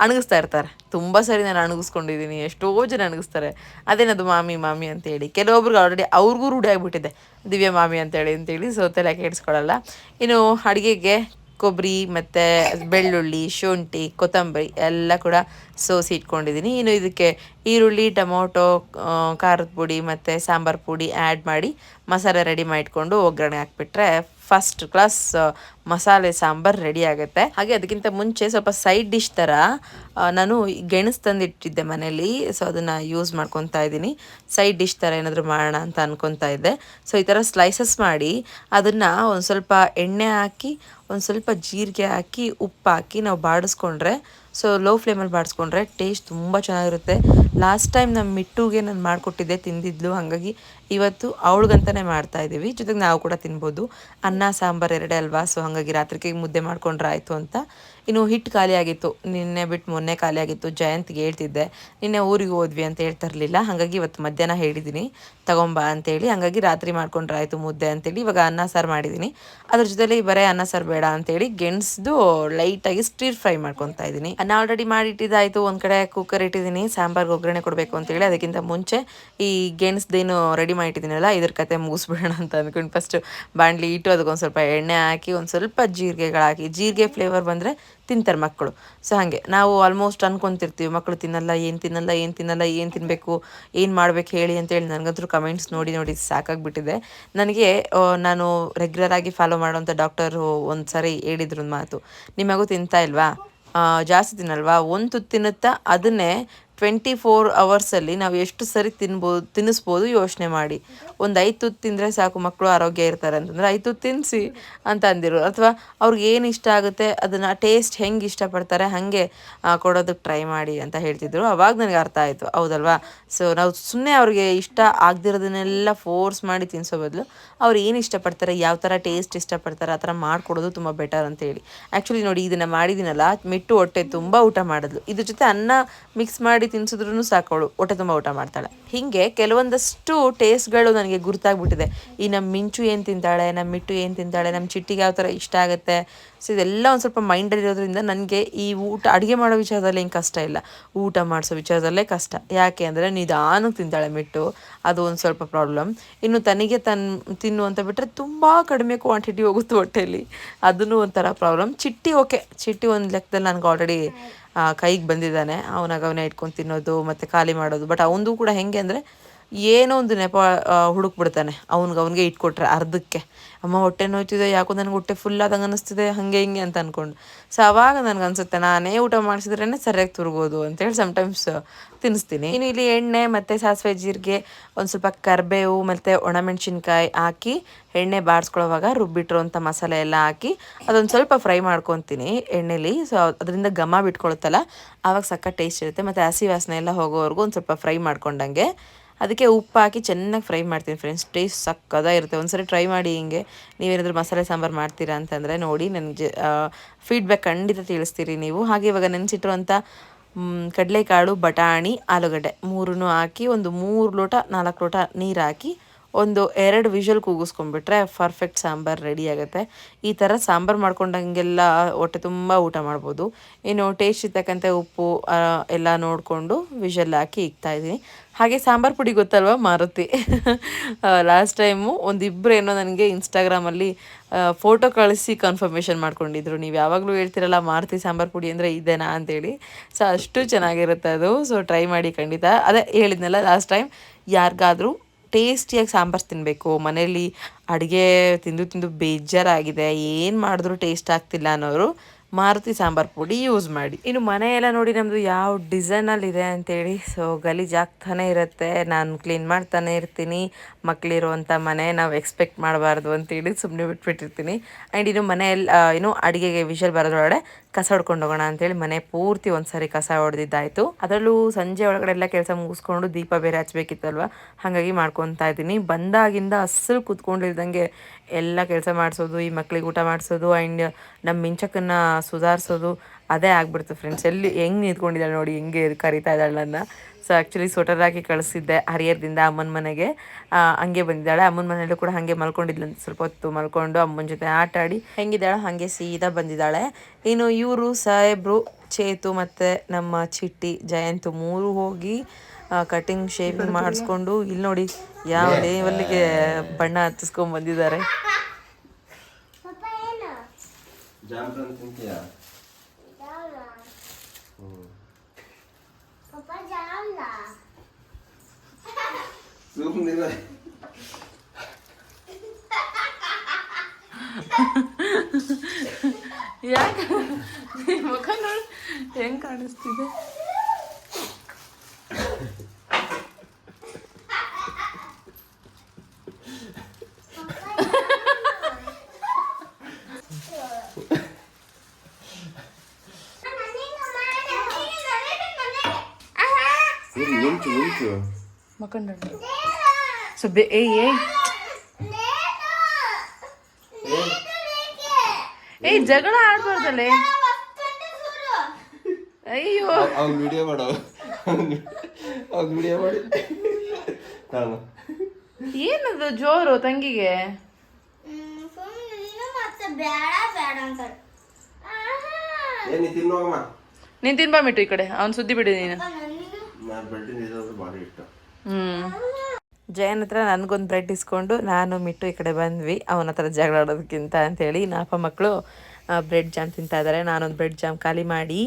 ಅಣಗಿಸ್ತಾ ಇರ್ತಾರೆ. ತುಂಬ ಸರಿ ನಾನು ಅಣಗಿಸ್ಕೊಂಡಿದ್ದೀನಿ. ಎಷ್ಟೋ ಜನ ಅಣಗಿಸ್ತಾರೆ. ಅದೇನದು ಮಾಮಿ ಮಾಮಿ ಅಂತೇಳಿ ಕೆಲವೊಬ್ರಿಗೆ ಆಲ್ರೆಡಿ ಅವ್ರಿಗೂ ರೂಢಿ ಆಗಿಬಿಟ್ಟಿದೆ. ದಿವ್ಯ ಮಾಮಿ ಅಂತೇಳಿ ಅಂತೇಳಿ ಸೊ ತಲೆ ಕೇಳಿಸ್ಕೊಳ್ಳಲ್ಲ ಇನ್ನು ಅಡುಗೆಗೆ ಕೊಬ್ಬರಿ, ಮತ್ತು ಬೆಳ್ಳುಳ್ಳಿ, ಶುಂಠಿ, ಕೊತ್ತಂಬರಿ ಎಲ್ಲ ಕೂಡ ಸೋಸಿ ಇಟ್ಕೊಂಡಿದ್ದೀನಿ. ಇನ್ನು ಇದಕ್ಕೆ ಈರುಳ್ಳಿ, ಟೊಮೊಟೊ ಖಾರದ ಪುಡಿ ಮತ್ತು ಸಾಂಬಾರು ಪುಡಿ ಆ್ಯಡ್ ಮಾಡಿ ಮಸಾಲೆ ರೆಡಿ ಮಾಡಿಟ್ಕೊಂಡು ಒಗ್ಗರಣೆ ಹಾಕ್ಬಿಟ್ರೆ ಫಸ್ಟ್ ಕ್ಲಾಸ್ ಮಸಾಲೆ ಸಾಂಬಾರ್ ರೆಡಿ ಆಗುತ್ತೆ. ಹಾಗೆ ಅದಕ್ಕಿಂತ ಮುಂಚೆ ಸ್ವಲ್ಪ ಸೈಡ್ ಡಿಶ್ ಥರ ನಾನು ಗೆಣಸು ತಂದಿಟ್ಟಿದ್ದೆ ಮನೇಲಿ ಸೊ ಅದನ್ನು ಯೂಸ್ ಮಾಡ್ಕೊತಾ ಇದ್ದೀನಿ. ಸೈಡ್ ಡಿಶ್ ಥರ ಏನಾದರೂ ಮಾಡೋಣ ಅಂತ ಅನ್ಕೊತಾ ಇದ್ದೆ. ಸೊ ಈ ಥರ ಸ್ಲೈಸಸ್ ಮಾಡಿ, ಅದನ್ನು ಒಂದು ಸ್ವಲ್ಪ ಎಣ್ಣೆ ಹಾಕಿ, ಒಂದು ಸ್ವಲ್ಪ ಜೀರಿಗೆ ಹಾಕಿ ಉಪ್ಪು ಹಾಕಿ ನಾವು ಬಾಡಿಸ್ಕೊಂಡ್ರೆ ಸೊ ಲೋ ಫ್ಲೇಮಲ್ಲಿ ಬಾಡಿಸ್ಕೊಂಡ್ರೆ ಟೇಸ್ಟ್ ತುಂಬ ಚೆನ್ನಾಗಿರುತ್ತೆ. ಲಾಸ್ಟ್ ಟೈಮ್ ನಮ್ಮ ಮಿಟ್ಟುಗೆ ನಾನು ಮಾಡಿಕೊಟ್ಟಿದ್ದೆ, ತಿಂದಿದ್ಲು, ಹಾಗಾಗಿ ಇವತ್ತು ಅವಳಿಗಂತಾನೆ ಮಾಡ್ತಾ ಇದ್ದೀವಿ ಜೊತೆಗೆ ನಾವು ಕೂಡ ತಿನ್ಬೋದು. ಅನ್ನ, ಸಾಂಬಾರು ಎರಡೇ ಅಲ್ವಾ? ಸೊ ಹಾಗಾಗಿ ರಾತ್ರಿಗೆ ಮುದ್ದೆ ಮಾಡ್ಕೊಂಡ್ರೆ ಆಯಿತು ಅಂತ. ಇನ್ನು ಹಿಟ್ಟು ಖಾಲಿ ಆಗಿತ್ತು. ನಿನ್ನೆ ಬಿಟ್ಟು ಮೊನ್ನೆ ಖಾಲಿ ಆಗಿತ್ತು. ಜಯಂತ್ಗೆ ಹೇಳ್ತಿದ್ದೆ, ನಿನ್ನೆ ಊರಿಗೆ ಹೋದ್ವಿ ಅಂತ ಹೇಳ್ತಾ ಇರಲಿಲ್ಲ ಹಾಗಾಗಿ ಇವತ್ತು ಮಧ್ಯಾಹ್ನ ಹೇಳಿದ್ದೀನಿ. ತಗೊಂಬಾ ಅಂತೇಳಿ, ಹಾಗಾಗಿ ರಾತ್ರಿ ಮಾಡ್ಕೊಂಡ್ರೆ ಆಯಿತು ಮುದ್ದೆ ಅಂತೇಳಿ ಇವಾಗ ಅನ್ನ ಸಾರು ಮಾಡಿದ್ದೀನಿ. ಅದ್ರ ಜೊತೆಲಿ ಬರೇ ಅನ್ನ ಸಾರು ಬೇಡ ಅಂತೇಳಿ ಗೆಣಸ್ದು ಲೈಟಾಗಿ ಸ್ಟೀರ್ ಫ್ರೈ ಮಾಡ್ಕೊತಾ ಇದ್ದೀನಿ. ಅನ್ನ ಆಲ್ರೆಡಿ ಮಾಡಿಟ್ಟಿದ್ದಾಯಿತು. ಒಂದು ಕಡೆ ಕುಕ್ಕರ್ ಇಟ್ಟಿದ್ದೀನಿ. ಸಾಂಬಾರ್ಗೆ ಒಗ್ಗರಣೆ ಕೊಡಬೇಕು ಅಂತೇಳಿ. ಅದಕ್ಕಿಂತ ಮುಂಚೆ ಈ ಗೆಣಸ್ದೇನು ರೆಡಿ ಮಾಡಿಟ್ಟಿದ್ದೀನಲ್ಲ, ಇದ್ರ ಕತೆ ಮುಗಿಸ್ಬಿಡೋಣ ಅಂತ ಅಂದ್ಕೊಂಡು ಫಸ್ಟ್ ಬಾಣಲಿ ಇಟ್ಟು ಅದಕ್ಕೊಂದು ಸ್ವಲ್ಪ ಎಣ್ಣೆ ಹಾಕಿ, ಒಂದು ಸ್ವಲ್ಪ ಜೀರಿಗೆಗಳಾಕಿ ಜೀರಿಗೆ ಫ್ಲೇವರ್ ಬಂದರೆ ತಿಂತಾರೆ ಮಕ್ಕಳು. ಸೊ ಹಾಗೆ ನಾವು ಆಲ್ಮೋಸ್ಟ್ ಅನ್ಕೊಂತಿರ್ತೀವಿ ಮಕ್ಕಳು ತಿನ್ನಲ್ಲ, ಏನು ತಿನ್ನಲ್ಲ ಏನು ತಿನ್ನಲ್ಲ, ಏನು ತಿನ್ನಬೇಕು ಏನು ಮಾಡ್ಬೇಕು ಹೇಳಿ ಅಂತೇಳಿ ನನಗಂತೂ ಕಮೆಂಟ್ಸ್ ನೋಡಿ ನೋಡಿ ಸಾಕಾಗ್ಬಿಟ್ಟಿದೆ. ನನಗೆ ನಾನು ರೆಗ್ಯುಲರ್ ಆಗಿ ಫಾಲೋ ಮಾಡುವಂಥ ಡಾಕ್ಟರು ಒಂದು ಸರಿ ಹೇಳಿದ್ರು ಮಾತು. ನಿಮಗೂ ತಿಂತಾ ಇಲ್ವಾ? ಜಾಸ್ತಿ ತಿನ್ನಲ್ವಾ? ಒಂದು ತುತ್ತು ತಿನ್ನುತ್ತಾ, ಅದನ್ನೇ ಟ್ವೆಂಟಿ ಫೋರ್ ಅವರ್ಸಲ್ಲಿ ನಾವು ಎಷ್ಟು ಸರಿ ತಿನ್ಬೋದು, ತಿನ್ನಿಸ್ಬೋದು ಯೋಚನೆ ಮಾಡಿ. ಒಂದು ಐದು ತುತ್ತು ತಿಂದರೆ ಸಾಕು ಮಕ್ಕಳು ಆರೋಗ್ಯ ಇರ್ತಾರೆ ಅಂತಂದ್ರೆ ಐದು ತುತ್ತು ತಿನ್ನಿಸಿ ಅಂತ ಅಂದಿರು ಅಥವಾ ಅವ್ರಿಗೆ ಏನು ಇಷ್ಟ ಆಗುತ್ತೆ, ಅದನ್ನು ಟೇಸ್ಟ್ ಹೆಂಗೆ ಇಷ್ಟಪಡ್ತಾರೆ, ಹಾಗೆ ಕೊಡೋದಕ್ಕೆ ಟ್ರೈ ಮಾಡಿ ಅಂತ ಹೇಳ್ತಿದ್ರು. ಅವಾಗ ನನಗೆ ಅರ್ಥ ಆಯಿತು. ಹೌದಲ್ವಾ? ಸೊ ನಾವು ಸುಮ್ಮನೆ ಅವ್ರಿಗೆ ಇಷ್ಟ ಆಗದಿರೋದನ್ನೆಲ್ಲ ಫೋರ್ಸ್ ಮಾಡಿ ತಿನ್ನಿಸೋ ಬದಲು ಅವ್ರು ಏನು ಇಷ್ಟಪಡ್ತಾರೆ, ಯಾವ ಥರ ಟೇಸ್ಟ್ ಇಷ್ಟಪಡ್ತಾರೆ, ಆ ಥರ ಮಾಡಿಕೊಡೋದು ತುಂಬ ಬೆಟರ್ ಅಂತೇಳಿ ಆ್ಯಕ್ಚುಲಿ ನೋಡಿ, ಇದನ್ನು ಮಾಡಿದ್ದೀನಲ್ಲ ಮಿಟ್ಟು ಹೊಟ್ಟೆ ತುಂಬ ಊಟ ಮಾಡಿದ್ಲು. ಇದ್ರ ಜೊತೆ ಅನ್ನ ಮಿಕ್ಸ್ ಮಾಡಿ ತಿನ್ಸಿದ್ರು ಸಾಕವಳು ಹೊಟ್ಟೆ ತುಂಬ ಊಟ ಮಾಡ್ತಾಳೆ. ಹೀಗೆ ಕೆಲವೊಂದಷ್ಟು ಟೇಸ್ಟ್ಗಳು ನನಗೆ ಗುರ್ತಾಗ್ಬಿಟ್ಟಿದೆ. ಈ ನಮ್ಮ ಮಿಂಚು ಏನು ತಿಂತಾಳೆ ನಮ್ಮ ಮಿಟ್ಟು ಏನು ತಿಂತಾಳೆ ನಮ್ಮ ಚಿಟ್ಟಿಗೆ ಯಾವ ಥರ ಇಷ್ಟ ಆಗುತ್ತೆ ಸೊ ಇದೆಲ್ಲ ಒಂದು ಸ್ವಲ್ಪ ಮೈಂಡಲ್ಲಿ ಇರೋದ್ರಿಂದ ನನಗೆ ಈ ಊಟ, ಅಡುಗೆ ಮಾಡೋ ವಿಚಾರದಲ್ಲಿ ಏನು ಕಷ್ಟ ಇಲ್ಲ. ಊಟ ಮಾಡಿಸೋ ವಿಚಾರದಲ್ಲೇ ಕಷ್ಟ. ಯಾಕೆ ಅಂದರೆ ನಿಧಾನಕ್ಕೆ ತಿಂತಾಳೆ ಮಿಟ್ಟು. ಅದು ಒಂದು ಸ್ವಲ್ಪ ಪ್ರಾಬ್ಲಮ್ ಇನ್ನು ತನಗೆ ತನ್ ತಿನ್ನು ಅಂತ ಬಿಟ್ಟರೆ ತುಂಬ ಕಡಿಮೆ ಕ್ವಾಂಟಿಟಿ ಹೋಗುತ್ತೆ ಹೊಟ್ಟೆಯಲ್ಲಿ ಅದನ್ನು ಒಂಥರ ಪ್ರಾಬ್ಲಮ್ ಚಿಟ್ಟಿ ಓಕೆ ಚಿಟ್ಟಿ ಒಂದು ಲೆಕ್ಕದಲ್ಲಿ ನನಗೆ ಆಲ್ರೆಡಿ ಕೈಗೆ ಬಂದಿದ್ದಾನೆ. ಅವನಾಗ ಅವನೇ ಇಟ್ಕೊಂಡು ತಿನ್ನೋದು, ಮತ್ತು ಖಾಲಿ ಮಾಡೋದು. ಬಟ್ ಅವನದು ಕೂಡ ಹೆಂಗೆ ಅಂದರೆ ಏನೋ ಒಂದು ನೆಪ ಹುಡುಕ್ಬಿಡ್ತಾನೆ. ಅವ್ನಿಗೆ ಅವನಿಗೆ ಇಟ್ಕೊಟ್ರೆ ಅರ್ಧಕ್ಕೆ. ಅಮ್ಮ ಹೊಟ್ಟೆ ನೋಯ್ತಿದೆ, ಯಾಕೋ ನನಗೆ ಹೊಟ್ಟೆ ಫುಲ್ ಆದಂಗೆ ಅನಿಸ್ತಿದೆ ಹಾಗೆ ಹಿಂಗೆ ಅಂತ ಅಂದ್ಕೊಂಡು ಸೊ ಅವಾಗ ನನಗೆ ಅನ್ಸುತ್ತೆ, ನಾನೇ ಊಟ ಮಾಡಿಸಿದ್ರೇ ಸರಿಯಾಗಿ ತುರ್ಗೋದು ಅಂತೇಳಿ ಸಮ್ಟೈಮ್ಸ್ ತಿನ್ನಿಸ್ತೀನಿ. ಇನ್ನು ಇಲ್ಲಿ ಎಣ್ಣೆ ಮತ್ತು ಸಾಸಿವೆ ಜೀರಿಗೆ, ಒಂದು ಸ್ವಲ್ಪ ಕರಿಬೇವು ಮತ್ತು ಒಣಮೆಣ್ಸಿನ್ಕಾಯಿ ಹಾಕಿ, ಎಣ್ಣೆ ಬಾಡಿಸ್ಕೊಳ್ಳೋವಾಗ ರುಬ್ಬಿಟ್ಟಿರೋಂಥ ಮಸಾಲೆ ಎಲ್ಲ ಹಾಕಿ, ಅದೊಂದು ಸ್ವಲ್ಪ ಫ್ರೈ ಮಾಡ್ಕೊತೀನಿ ಎಣ್ಣೆಲಿ. ಸೊ ಅದರಿಂದ ಘಮ ಬಿಟ್ಕೊಳುತ್ತಲ್ಲ ಆವಾಗ ಸಕ್ಕ ಟೇಸ್ಟ್ ಇರುತ್ತೆ. ಮತ್ತು ಹಸಿ ವಾಸನೆ ಎಲ್ಲ ಹೋಗೋವರೆಗೂ ಒಂದು ಸ್ವಲ್ಪ ಫ್ರೈ ಮಾಡ್ಕೊಂಡಂಗೆ ಅದಕ್ಕೆ ಉಪ್ಪು ಹಾಕಿ ಚೆನ್ನಾಗಿ ಫ್ರೈ ಮಾಡ್ತೀನಿ ಫ್ರೆಂಡ್ಸ್. ಟೇಸ್ಟ್ ಸಕ್ಕದ ಇರುತ್ತೆ. ಒಂದ್ಸರಿ ಟ್ರೈ ಮಾಡಿ ಹಿಂಗೆ. ನೀವೇನಾದರೂ ಮಸಾಲೆ ಸಾಂಬಾರು ಮಾಡ್ತೀರಾ ಅಂತಂದರೆ ನೋಡಿ ನನಗೆ ಫೀಡ್ಬ್ಯಾಕ್ ಖಂಡಿತ ತಿಳಿಸ್ತೀರಿ ನೀವು. ಹಾಗೆ ಇವಾಗ ನೆನೆಸಿಟ್ಟಿರುವಂಥ ಕಡಲೆಕಾಳು, ಬಟಾಣಿ, ಆಲೂಗಡ್ಡೆ ಮೂರನ್ನು ಹಾಕಿ ಒಂದು ಮೂರು ಲೋಟ, ನಾಲ್ಕು ಲೋಟ ನೀರು ಹಾಕಿ ಒಂದು ಎರಡು ವಿಷಲ್ ಕೂಗಿಸ್ಕೊಂಡ್ಬಿಟ್ರೆ ಪರ್ಫೆಕ್ಟ್ ಸಾಂಬಾರು ರೆಡಿ ಆಗುತ್ತೆ. ಈ ಥರ ಸಾಂಬಾರು ಮಾಡ್ಕೊಂಡಂಗೆಲ್ಲ ಹೊಟ್ಟೆ ತುಂಬ ಊಟ ಮಾಡ್ಬೋದು. ಇನ್ನು ಟೇಸ್ಟ್ ಇರ್ತಕ್ಕಂಥ ಉಪ್ಪು ಎಲ್ಲ ನೋಡಿಕೊಂಡು ವಿಷಲ್ ಹಾಕಿ ಇಕ್ತಾ ಇದ್ದೀನಿ. ಹಾಗೆ ಸಾಂಬಾರು ಪುಡಿ ಗೊತ್ತಲ್ವಾ, ಮಾರುತಿ? ಲಾಸ್ಟ್ ಟೈಮು ಒಂದಿಬ್ಬರು ಏನೋ ನನಗೆ ಇನ್ಸ್ಟಾಗ್ರಾಮಲ್ಲಿ ಫೋಟೋ ಕಳಿಸಿ ಕನ್ಫರ್ಮೇಷನ್ ಮಾಡ್ಕೊಂಡಿದ್ರು. ನೀವು ಯಾವಾಗಲೂ ಹೇಳ್ತಿರಲ್ಲ, ಮಾರುತಿ ಸಾಂಬಾರು ಪುಡಿ ಅಂದರೆ ಇದೇನಾ ಅಂತೇಳಿ. ಸೊ ಅಷ್ಟು ಚೆನ್ನಾಗಿರುತ್ತೆ ಅದು. ಸೊ ಟ್ರೈ ಮಾಡಿ ಖಂಡಿತ. ಅದೇ ಹೇಳಿದ್ನಲ್ಲ ಲಾಸ್ಟ್ ಟೈಮ್ ಯಾರಿಗಾದರೂ ಟೇಸ್ಟಿಯಾಗಿ ಸಾಂಬಾರು ತಿನ್ನಬೇಕು ಮನೇಲಿ ಅಡುಗೆ ತಿಂದು ತಿಂದು ಬೇಜಾರಾಗಿದೆ, ಏನು ಮಾಡಿದ್ರು ಟೇಸ್ಟ್ ಆಗ್ತಿಲ್ಲ ಅನ್ನೋರು ಮಾರುತಿ ಸಾಂಬಾರು ಪುಡಿ ಯೂಸ್ ಮಾಡಿ. ಇನ್ನು ಮನೆಯೆಲ್ಲ ನೋಡಿ ನಮ್ಮದು ಯಾವ ಡಿಸೈನಲ್ಲಿ ಇದೆ ಅಂತೇಳಿ ಸೊ ಗಲೀಜು ಆಗ್ತಾನೆ ಇರುತ್ತೆ. ನಾನು ಕ್ಲೀನ್ ಮಾಡ್ತಾನೆ ಇರ್ತೀನಿ. ಮಕ್ಕಳಿರುವಂಥ ಮನೆ ನಾವು ಎಕ್ಸ್ಪೆಕ್ಟ್ ಮಾಡಬಾರ್ದು ಅಂತೇಳಿ ಸುಮ್ಮನೆ ಬಿಟ್ಬಿಟ್ಟಿರ್ತೀನಿ. ಆ್ಯಂಡ್ ಇನ್ನು ಮನೆಯಲ್ಲಿ ಏನು ಅಡುಗೆಗೆ ವಿಷಲ್ ಬರೋದ್ರೊಳಗಡೆ ಕಸ ಹೊಡ್ಕೊಂಡು ಹೋಗೋಣ ಅಂತೇಳಿ ಮನೆ ಪೂರ್ತಿ ಒಂದ್ಸರಿ ಕಸ ಹೊಡೆದಿದ್ದಾಯಿತು. ಅದರಲ್ಲೂ ಸಂಜೆ ಒಳಗಡೆ ಎಲ್ಲ ಕೆಲಸ ಮುಗಿಸ್ಕೊಂಡು ದೀಪ ಬೇರೆ ಹಚ್ಬೇಕಿತ್ತಲ್ವ? ಹಾಗಾಗಿ ಮಾಡ್ಕೊತಾ ಇದ್ದೀನಿ. ಬಂದಾಗಿಂದ ಅಸಲು ಕೂತ್ಕೊಂಡಿಲ್ದಂಗೆ ಎಲ್ಲ ಕೆಲಸ ಮಾಡಿಸೋದು ಈ ಮಕ್ಳಿಗೆ ಊಟ ಮಾಡಿಸೋದು ಆ್ಯಂಡ್ ನಮ್ಮ ಮಿಂಚಕ್ಕನ್ನು ಸುಧಾರಿಸೋದು ಅದೇ ಆಗ್ಬಿಡ್ತು ಫ್ರೆಂಡ್ಸ್ ಎಲ್ಲಿ ಹೆಂಗೆ ನಿಂತ್ಕೊಂಡಿದ್ದಾಳೆ ನೋಡಿ ಹೆಂಗೆ ಕರಿತಾ ಇದ್ದಾಳೆ ನನ್ನ. ಸೊ ಆ್ಯಕ್ಚುಲಿ ಸ್ವೆಟರ್ ಹಾಕಿ ಕಳಿಸಿದ್ದೆ ಹರಿಯರ್ದಿಂದ ಅಮ್ಮನ ಮನೆಗೆ. ಹಂಗೆ ಬಂದಿದ್ದಾಳೆ. ಅಮ್ಮನ ಮನೆಯಲ್ಲೂ ಕೂಡ ಹಾಗೆ ಮಲ್ಕೊಂಡಿದ್ಲಂತ ಸ್ವಲ್ಪ ಹೊತ್ತು ಮಲ್ಕೊಂಡು ಅಮ್ಮನ ಜೊತೆ ಆಟ ಆಡಿ ಹೆಂಗಿದ್ದಾಳೆ ಹಾಗೆ ಸೀದಾ ಬಂದಿದ್ದಾಳೆ. ಇನ್ನು ಇವರು ಸಾಹೇಬ್ರು ಚೇತು ಮತ್ತು ನಮ್ಮ ಚಿಟ್ಟಿ ಜಯಂತು ಮೂರು ಹೋಗಿ ಕಟಿಂಗ್ ಶೇವಿಂಗ್ ಮಾಡಿಸ್ಕೊಂಡು ಇಲ್ಲಿ ನೋಡಿ ಯಾವ ಲೆವೆಲ್ಗೆ ಬಣ್ಣ ಹತ್ತಿಸ್ಕೊಂಡ್ ಬಂದಿದ್ದಾರೆ? ಯಾಕೆ? ಮುಖ ನೋಡಿ ಹೆಂಗ್ ಕಾಣಿಸ್ತಿದೆ?
ಉಂಟು ಮುಂಚು
ಮಕ್ಕಂಡ ಸೊ ಬೇ ಏ ಏ ಏಯ್ ಜಗಳ ಆಡ್ಬಾರ್ದಲ್ಲ ಅಯ್ಯೋ
ಅವ್ನು ವಿಡಿಯೋ ಮಾಡ ಅವ್ನು ವಿಡಿಯೋ ಮಾಡಿ
ಏನದು ಜೋರು ತಂಗಿಗೆ? ನೀನ್ ತಿನ್ಬಾ ಮಿಟ್ಟು ಈ ಕಡೆ. ಅವ್ನ್ ಸುದ್ದಿ ಬಿಡಿ ನೀನು. ಜಯನ್ ಹತ್ರ ನನಗೊಂದು ಬ್ರೆಡ್ ಇಸ್ಕೊಂಡು ನಾನು ಮಿಟ್ಟು ಈ ಕಡೆ ಬಂದ್ವಿ, ಅವನ ಹತ್ರ ಜಗಳ ಆಡೋದಕ್ಕಿಂತ ಅಂತೇಳಿ ನಾಪ ಮಕ್ಕಳು ಬ್ರೆಡ್ ಜಾಮ್ ತಿಂತಾ ಇದ್ದಾರೆ ನಾನೊಂದು ಬ್ರೆಡ್ ಜಾಮ್ ಖಾಲಿ ಮಾಡಿ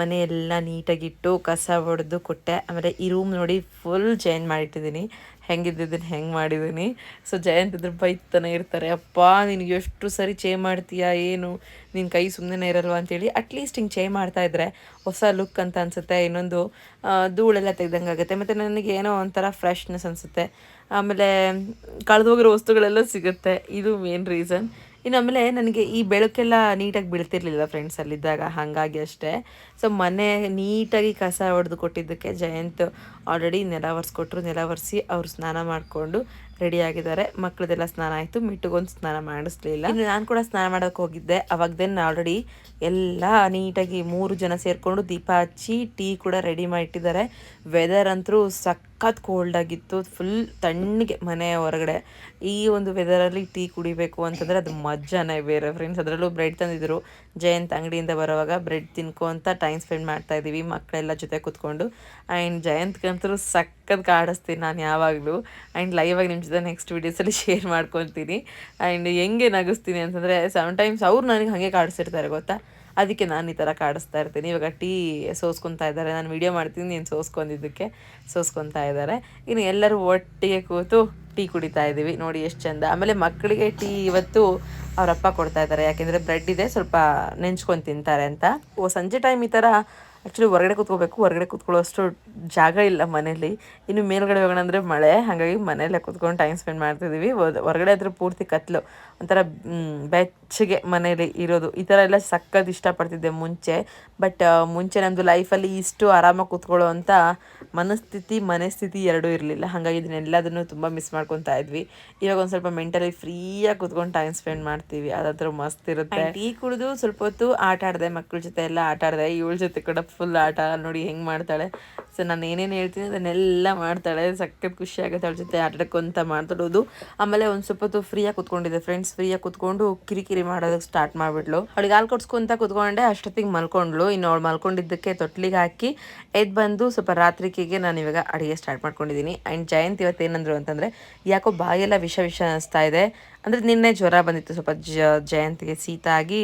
ಮನೆಯೆಲ್ಲ ನೀಟಾಗಿಟ್ಟು ಕಸ ಹೊಡೆದು ಕೊಟ್ಟೆ. ಆಮೇಲೆ ಈ ರೂಮ್ ನೋಡಿ ಫುಲ್ ಚೇಂಜ್ ಮಾಡಿಟ್ಟಿದ್ದೀನಿ. ಹೆಂಗಿದ್ದಿದ್ದೀನಿ ಹೆಂಗೆ ಮಾಡಿದ್ದೀನಿ ಸೊ ಜಯಂತ್ ಇದ್ರ ಬೈತಾನೆ ಇರ್ತಾರೆ, ಅಪ್ಪ, ನಿನಗೆ ಎಷ್ಟು ಸರಿ ಚೇ ಮಾಡ್ತೀಯಾ, ಏನು? ನಿನ್ನ ಕೈ ಸುಮ್ಮನೆ ಇರಲ್ವಾ? ಅಂತೇಳಿ ಅಟ್ಲೀಸ್ಟ್ ಹಿಂಗೆ ಚೇ ಮಾಡ್ತಾ ಇದ್ರೆ ಹೊಸ ಲುಕ್ ಅಂತ ಅನಿಸುತ್ತೆ, ಇನ್ನೊಂದು ಧೂಳೆಲ್ಲ ತೆಗ್ದಂಗೆ ಆಗುತ್ತೆ ಮತ್ತು ನನಗೆ ಏನೋ ಒಂಥರ ಫ್ರೆಶ್ನೆಸ್ ಅನಿಸುತ್ತೆ. ಆಮೇಲೆ ಕಳೆದೋಗಿರೋ ವಸ್ತುಗಳೆಲ್ಲ ಸಿಗುತ್ತೆ, ಇದು ಮೇನ್ ರೀಸನ್ ಇನ್ನು ಆಮೇಲೆ ನನಗೆ ಈ ಬೆಳಕೆಲ್ಲ ನೀಟಾಗಿ ಬೀಳ್ತಿರ್ಲಿಲ್ಲ ಫ್ರೆಂಡ್ಸ್ ಅಲ್ಲಿದ್ದಾಗ, ಹಾಗಾಗಿ ಅಷ್ಟೇ. ಸೊ ಮನೆ ನೀಟಾಗಿ ಕಸ ಹೊಡೆದು ಕೊಟ್ಟಿದ್ದಕ್ಕೆ ಜಯಂತ್ ಆಲ್ರೆಡಿ ನೆಲ ಒರೆಸ್ಕೊಟ್ರು. ನೆಲ ಒರೆಸಿ ಅವ್ರು ಸ್ನಾನ ಮಾಡಿಕೊಂಡು ರೆಡಿ ಆಗಿದ್ದಾರೆ. ಮಕ್ಕಳದೆಲ್ಲ ಸ್ನಾನ ಆಯಿತು. ಮಿಟ್ಟುಗೊಂದು ಸ್ನಾನ ಮಾಡಿಸ್ಲಿಲ್ಲ. ಇನ್ನು ನಾನು ಕೂಡ ಸ್ನಾನ ಮಾಡೋಕೆ ಹೋಗಿದ್ದೆ. ಅವಾಗದೇನು ಆಲ್ರೆಡಿ ಎಲ್ಲ ನೀಟಾಗಿ ಮೂರು ಜನ ಸೇರಿಕೊಂಡು ದೀಪ ಹಚ್ಚಿ, ಟೀ ಕೂಡ ರೆಡಿ ಮಾಡಿಟ್ಟಿದ್ದಾರೆ. ವೆದರ್ ಅಂತೂ ಸಖತ್ ಕೋಲ್ಡ್ ಆಗಿತ್ತು ಫುಲ್ ತಣ್ಣಗೆ ಮನೆ ಹೊರಗಡೆ. ಈ ಒಂದು ವೆದರಲ್ಲಿ ಟೀ ಕುಡಿಬೇಕು ಅಂತಂದರೆ ಅದು ಮಜಾನೇ ಬೇರೆ ಫ್ರೆಂಡ್ಸ್ ಅದರಲ್ಲೂ ಬ್ರೆಡ್ ತಂದಿದ್ದರು ಜಯಂತ್ ಅಂಗಡಿಯಿಂದ ಬರೋವಾಗ ಬ್ರೆಡ್ ತಿನ್ಕೊಂತ ಟೈಮ್ ಸ್ಪೆಂಡ್ ಮಾಡ್ತಾ ಇದ್ದೀವಿ ಮಕ್ಕಳೆಲ್ಲ ಜೊತೆ ಕೂತ್ಕೊಂಡು. ಆ್ಯಂಡ್ ಜಯಂತ್ಗಂತರೂ ಸಖತ್ ಕಾಡಿಸ್ತೀನಿ ನಾನು ಯಾವಾಗಲೂ. ಆ್ಯಂಡ್ ಲೈವ್ ಆಗಿ ನಿಮ್ಮ ಜೊತೆ ನೆಕ್ಸ್ಟ್ ವೀಡಿಯೋಸಲ್ಲಿ ಶೇರ್ ಮಾಡ್ಕೊತೀನಿ. ಆ್ಯಂಡ್ ಹೆಂಗೆ ನಗಿಸ್ತೀನಿ ಅಂತಂದರೆ ಸಮ್ಟೈಮ್ಸ್ ಅವ್ರು ನನಗೆ ಹಾಗೆ ಕಾಡಿಸಿರ್ತಾರೆ, ಗೊತ್ತಾ? ಅದಕ್ಕೆ ನಾನು ಈ ಥರ ಕಾಡಿಸ್ತಾ ಇರ್ತೀನಿ. ಇವಾಗ ಟೀ ಸೋಸ್ಕೊತಾ ಇದ್ದಾರೆ. ನಾನು ವಿಡಿಯೋ ಮಾಡ್ತೀನಿ, ನೀನು ಸೋಸ್ಕೊಂಡಿದ್ದಕ್ಕೆ ಸೋಸ್ಕೊತಾ ಇದ್ದಾರೆ. ಇನ್ನು ಎಲ್ಲರೂ ಒಟ್ಟಿಗೆ ಕೂತು ಟೀ ಕುಡಿತಾ ಇದ್ದೀವಿ. ನೋಡಿ ಎಷ್ಟು ಚಂದ. ಆಮೇಲೆ ಮಕ್ಕಳಿಗೆ ಟೀ ಇವತ್ತು ಅವರಪ್ಪ ಕೊಡ್ತಾ ಇದ್ದಾರೆ. ಯಾಕೆಂದರೆ ಬ್ರೆಡ್ ಇದೆ, ಸ್ವಲ್ಪ ನೆಂಚ್ಕೊಂಡು ತಿಂತಾರೆ ಅಂತ. ಓ, ಸಂಜೆ ಟೈಮ್ ಈ ಥರ ಆ್ಯಕ್ಚುಲಿ ಹೊರಗಡೆ ಕೂತ್ಕೋಬೇಕು. ಹೊರಗಡೆ ಕೂತ್ಕೊಳ್ಳೋಷ್ಟು ಜಾಗ ಇಲ್ಲ ಮನೇಲಿ. ಇನ್ನು ಮೇಲ್ಗಡೆ ಹೋಗೋಣ ಅಂದರೆ ಮಳೆ. ಹಾಗಾಗಿ ಮನೆಯಲ್ಲೇ ಕೂತ್ಕೊಂಡು ಟೈಮ್ ಸ್ಪೆಂಡ್ ಮಾಡ್ತಿದ್ದೀವಿ. ಹೊರಗಡೆ ಆದರೆ ಪೂರ್ತಿ ಕತ್ಲು. ಒಂಥರ ಬೆಚ್ಚಗೆ ಮನೇಲಿ ಇರೋದು. ಈ ಥರ ಎಲ್ಲ ಸಕ್ಕತ್ ಇಷ್ಟಪಡ್ತಿದ್ದೆ ಮುಂಚೆ. ಬಟ್ ಮುಂಚೆ ನಮ್ಮದು ಲೈಫಲ್ಲಿ ಇಷ್ಟು ಆರಾಮಾಗಿ ಕೂತ್ಕೊಳ್ಳೋ ಅಂತ ಮನಸ್ಥಿತಿ ಮನಸ್ಥಿತಿ ಎರಡೂ ಇರಲಿಲ್ಲ. ಹಾಗಾಗಿ ಇದನ್ನೆಲ್ಲದನ್ನು ತುಂಬ ಮಿಸ್ ಮಾಡ್ಕೊತಾ ಇದ್ವಿ. ಇವಾಗ ಒಂದು ಸ್ವಲ್ಪ ಮೆಂಟಲಿ ಫ್ರೀಯಾಗಿ ಕೂತ್ಕೊಂಡು ಟೈಮ್ ಸ್ಪೆಂಡ್ ಮಾಡ್ತೀವಿ. ಅದಾದ್ರೂ ಮಸ್ತ್ ಇರುತ್ತೆ. ಟೀ ಕುಡಿದು ಸ್ವಲ್ಪ ಹೊತ್ತು ಆಟ ಆಡಿದೆ ಮಕ್ಕಳ ಜೊತೆ ಎಲ್ಲ ಆಟ ಆಡಿದೆ. ಇವಳ ಜೊತೆ ಕೂಡ ಫುಲ್ ಆಟ ನೋಡಿ ಹೆಂಗೆ ಮಾಡ್ತಾಳೆ. ಸೊ ನಾನು ಏನೇನು ಹೇಳ್ತೀನಿ ಅದನ್ನೆಲ್ಲ ಮಾಡ್ತಾಳೆ. ಸಖತ್ ಖುಷಿ ಆಗುತ್ತೆ ಅವಳ ಜೊತೆ ಆಟ ಆಡ್ಕೊಂತ ಮಾತಾಡೋದು ಆಮೇಲೆ ಒಂದು ಸ್ವಲ್ಪ ಹೊತ್ತು ಫ್ರೀಯಾಗಿ ಕುತ್ಕೊಂಡಿದ್ದೆ. ಫ್ರೆಂಡ್ಸ್ ಫ್ರೀಯಾಗಿ ಕೂತ್ಕೊಂಡು ಕಿರಿಕಿರಿ ಮಾಡೋದಕ್ಕೆ ಸ್ಟಾರ್ಟ್ ಮಾಡಿಬಿಟ್ಲು. ಅವಳಿಗೆ ಹಾಲು ಕೊಡ್ಸ್ಕೊಂತ ಕೂತ್ಕೊಂಡೆ. ಅಷ್ಟೊತ್ತಿಗೆ ಮಲ್ಕೊಂಡ್ಳು. ಇನ್ನು ಅವಳು ಮಲ್ಕೊಂಡಿದ್ದಕ್ಕೆ ತೊಟ್ಲಿಗೆ ಹಾಕಿ ಎದ್ದು ಬಂದು ಸ್ವಲ್ಪ ರಾತ್ರಿಕೆಗೆ ನಾನು ಇವಾಗ ಅಡುಗೆ ಸ್ಟಾರ್ಟ್ ಮಾಡ್ಕೊಂಡಿದ್ದೀನಿ ಆ್ಯಂಡ್ ಜಯಂತ್ ಇವತ್ತು ಏನಂದ್ರು ಅಂತಂದರೆ, ಯಾಕೋ ಬಾಯೆಲ್ಲ ವಿಷ ವಿಷ ಅನ್ನಿಸ್ತಾ ಇದೆ. ಅಂದರೆ ನಿನ್ನೆ ಜ್ವರ ಬಂದಿತ್ತು. ಸ್ವಲ್ಪ ಜ, ಜಯಂತಿಗೆ ಶೀತ ಆಗಿ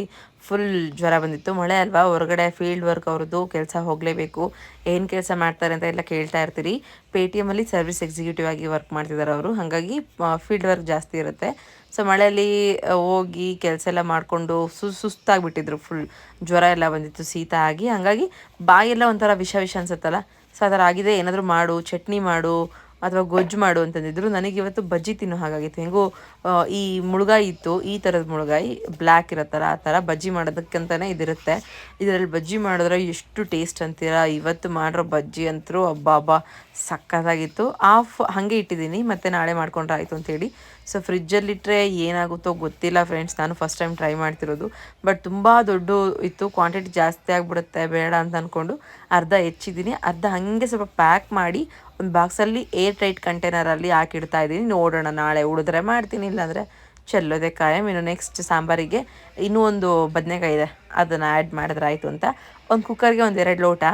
ಫುಲ್ ಜ್ವರ ಬಂದಿತ್ತು. ಮಳೆ ಅಲ್ವಾ? ಹೊರಗಡೆ ಫೀಲ್ಡ್ ವರ್ಕ್ ಅವ್ರದ್ದು ಕೆಲಸ ಹೋಗಲೇಬೇಕು. ಏನು ಕೆಲಸ ಮಾಡ್ತಾರೆ ಅಂತ ಎಲ್ಲ ಕೇಳ್ತಾ ಇರ್ತೀರಿ. ಪೇ ಟಿ ಎಮಲ್ಲಿ ಸರ್ವಿಸ್ ಎಕ್ಸಿಕ್ಯೂಟಿವ್ ಆಗಿ ವರ್ಕ್ ಮಾಡ್ತಿದ್ದಾರೆ ಅವರು. ಹಾಗಾಗಿ ಫೀಲ್ಡ್ ವರ್ಕ್ ಜಾಸ್ತಿ ಇರುತ್ತೆ. ಸೊ ಮಳೆಯಲ್ಲಿ ಹೋಗಿ ಕೆಲಸ ಎಲ್ಲ ಮಾಡಿಕೊಂಡು ಸು, ಸುಸ್ತಾಗಿಬಿಟ್ಟಿದ್ರು ಫುಲ್ ಜ್ವರ ಎಲ್ಲ ಬಂದಿತ್ತು ಶೀತ ಆಗಿ. ಹಾಗಾಗಿ ಬಾಯೆಲ್ಲ ಒಂಥರ ವಿಷ ವಿಷ ಅನ್ಸುತ್ತಲ್ಲ? ಸೊ ಆ ಆಗಿದೆ. ಏನಾದರೂ ಮಾಡು, ಚಟ್ನಿ ಮಾಡು ಅಥವಾ ಗೊಜ್ಜು ಮಾಡು ಅಂತಂದಿದ್ರು, ನನಗೆ ಇವತ್ತು ಬಜ್ಜಿ ತಿನ್ನೋ ಹಾಗಾಗಿತ್ತು. ಹೆಂಗೋ ಈ ಮುಳುಗಾಯಿ ಇತ್ತು, ಈ ಥರದ ಮುಳುಗಾಯಿ ಬ್ಲ್ಯಾಕ್ ಇರತ್ತಲ್ಲ ಆ ಥರ ಬಜ್ಜಿ ಮಾಡೋದಕ್ಕಂತಲೇ ಇದಿರುತ್ತೆ. ಇದರಲ್ಲಿ ಬಜ್ಜಿ ಮಾಡಿದ್ರೆ ಎಷ್ಟು ಟೇಸ್ಟ್ ಅಂತೀರಾ? ಇವತ್ತು ಮಾಡಿರೋ ಬಜ್ಜಿ ಅಂತರೂ ಹಬ್ಬ ಹಬ್ಬ ಸಕ್ಕತ್ತಾಗಿತ್ತು. ಆಫ್ ಹಾಗೆ ಇಟ್ಟಿದ್ದೀನಿ, ಮತ್ತು ನಾಳೆ ಮಾಡ್ಕೊಂಡ್ರೆ ಆಯಿತು ಅಂಥೇಳಿ ಸೊ ಫ್ರಿಜ್ಜಲ್ಲಿಟ್ಟರೆ ಏನಾಗುತ್ತೋ ಗೊತ್ತಿಲ್ಲ ಫ್ರೆಂಡ್ಸ್ ನಾನು ಫಸ್ಟ್ ಟೈಮ್ ಟ್ರೈ ಮಾಡ್ತಿರೋದು. ಬಟ್ ತುಂಬ ದೊಡ್ಡ ಇತ್ತು ಕ್ವಾಂಟಿಟಿ ಜಾಸ್ತಿ ಆಗಿಬಿಡುತ್ತೆ, ಬೇಡ ಅಂತ ಅಂದ್ಕೊಂಡು ಅರ್ಧ ಹೆಚ್ಚಿದ್ದೀನಿ. ಅರ್ಧ ಹಾಗೆ ಸ್ವಲ್ಪ ಪ್ಯಾಕ್ ಮಾಡಿ ಒಂದು ಬಾಕ್ಸಲ್ಲಿ ಏರ್ ಟೈಟ್ ಕಂಟೈನರಲ್ಲಿ ಹಾಕಿಡ್ತಾ ಇದ್ದೀನಿ. ನೋಡೋಣ, ನಾಳೆ ಉಳಿದ್ರೆ ಮಾಡ್ತೀನಿ, ಇಲ್ಲಾಂದರೆ ಚೆಲ್ಲೋದೆ ಕಾಯಂ. ಇನ್ನು ನೆಕ್ಸ್ಟ್ ಸಾಂಬಾರಿಗೆ ಇನ್ನೂ ಒಂದು ಬದನೆಕಾಯಿ ಇದೆ, ಅದನ್ನು ಆ್ಯಡ್ ಮಾಡಿದ್ರೆ ಆಯಿತು ಅಂತ. ಒಂದು ಕುಕ್ಕರ್ಗೆ ಒಂದು ಎರಡು ಲೋಟ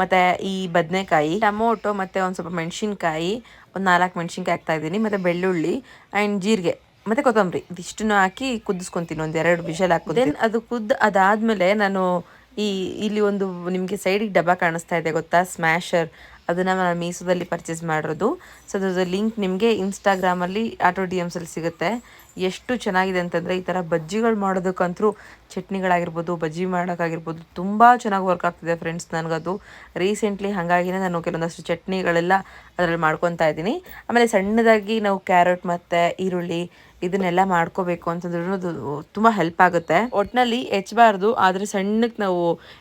ಮತ್ತು ಈ ಬದನೆಕಾಯಿ, ಟೊಮೊಟೊ ಮತ್ತೆ ಒಂದು ಸ್ವಲ್ಪ ಮೆಣಸಿನ್ಕಾಯಿ, ಒಂದು ನಾಲ್ಕು ಮೆಣಸಿನ್ಕಾಯಿ ಹಾಕ್ತಾ ಇದ್ದೀನಿ, ಮತ್ತು ಬೆಳ್ಳುಳ್ಳಿ ಆ್ಯಂಡ್ ಜೀರಿಗೆ, ಮತ್ತು ಕೊತ್ತಂಬರಿ. ಇದಿಷ್ಟನ್ನು ಹಾಕಿ ಕುದಿಸ್ಕೊತೀನಿ, ಒಂದು ಎರಡು ವಿಷಲ್ ಹಾಕಿ ದೆನ್ ಅದು ಕುದ್ದು ಅದಾದ್ಮೇಲೆ ನಾನು ಈ, ಇಲ್ಲಿ ಒಂದು ನಿಮಗೆ ಸೈಡಿಗೆ ಡಬ್ಬ ಕಾಣಿಸ್ತಾ ಇದೆ ಗೊತ್ತಾ? ಸ್ಮ್ಯಾಶರ್ ಅದನ್ನು ನಾನು ಮೀಸೋದಲ್ಲಿ ಪರ್ಚೇಸ್ ಮಾಡಿರೋದು. ಸೊ ಅದ್ರದ್ದು ಲಿಂಕ್ ನಿಮಗೆ ಇನ್ಸ್ಟಾಗ್ರಾಮಲ್ಲಿ ಆಟೋ ಡಿ ಎಮ್ಸಲ್ಲಿ ಸಿಗುತ್ತೆ. ಎಷ್ಟು ಚೆನ್ನಾಗಿದೆ ಅಂತಂದರೆ ಈ ಥರ ಬಜ್ಜಿಗಳು ಮಾಡೋದಕ್ಕಂತೂ ಚಟ್ನಿಗಳಾಗಿರ್ಬೋದು, ಬಜ್ಜಿ ಮಾಡೋಕ್ಕಾಗಿರ್ಬೋದು ತುಂಬ ಚೆನ್ನಾಗಿ ವರ್ಕ್ ಆಗ್ತಿದೆ ಫ್ರೆಂಡ್ಸ್ ನನಗದು. ರೀಸೆಂಟ್ಲಿ ಹಾಗಾಗಿನೇ ನಾನು ಕೆಲವೊಂದಷ್ಟು ಚಟ್ನಿಗಳೆಲ್ಲ ಅದರಲ್ಲಿ ಮಾಡ್ಕೊತಾ ಇದ್ದೀನಿ. ಆಮೇಲೆ ಸಣ್ಣದಾಗಿ ನಾವು ಕ್ಯಾರೆಟ್ ಮತ್ತು ಈರುಳ್ಳಿ ಇದನ್ನೆಲ್ಲ ಮಾಡ್ಕೋಬೇಕು ಅಂತಂದ್ರೂ ತುಂಬ ಹೆಲ್ಪ್ ಆಗುತ್ತೆ. ಒಟ್ಟಿನಲ್ಲಿ ಹೆಚ್ಬಾರ್ದು, ಆದರೆ ಸಣ್ಣಕ್ಕೆ ನಾವು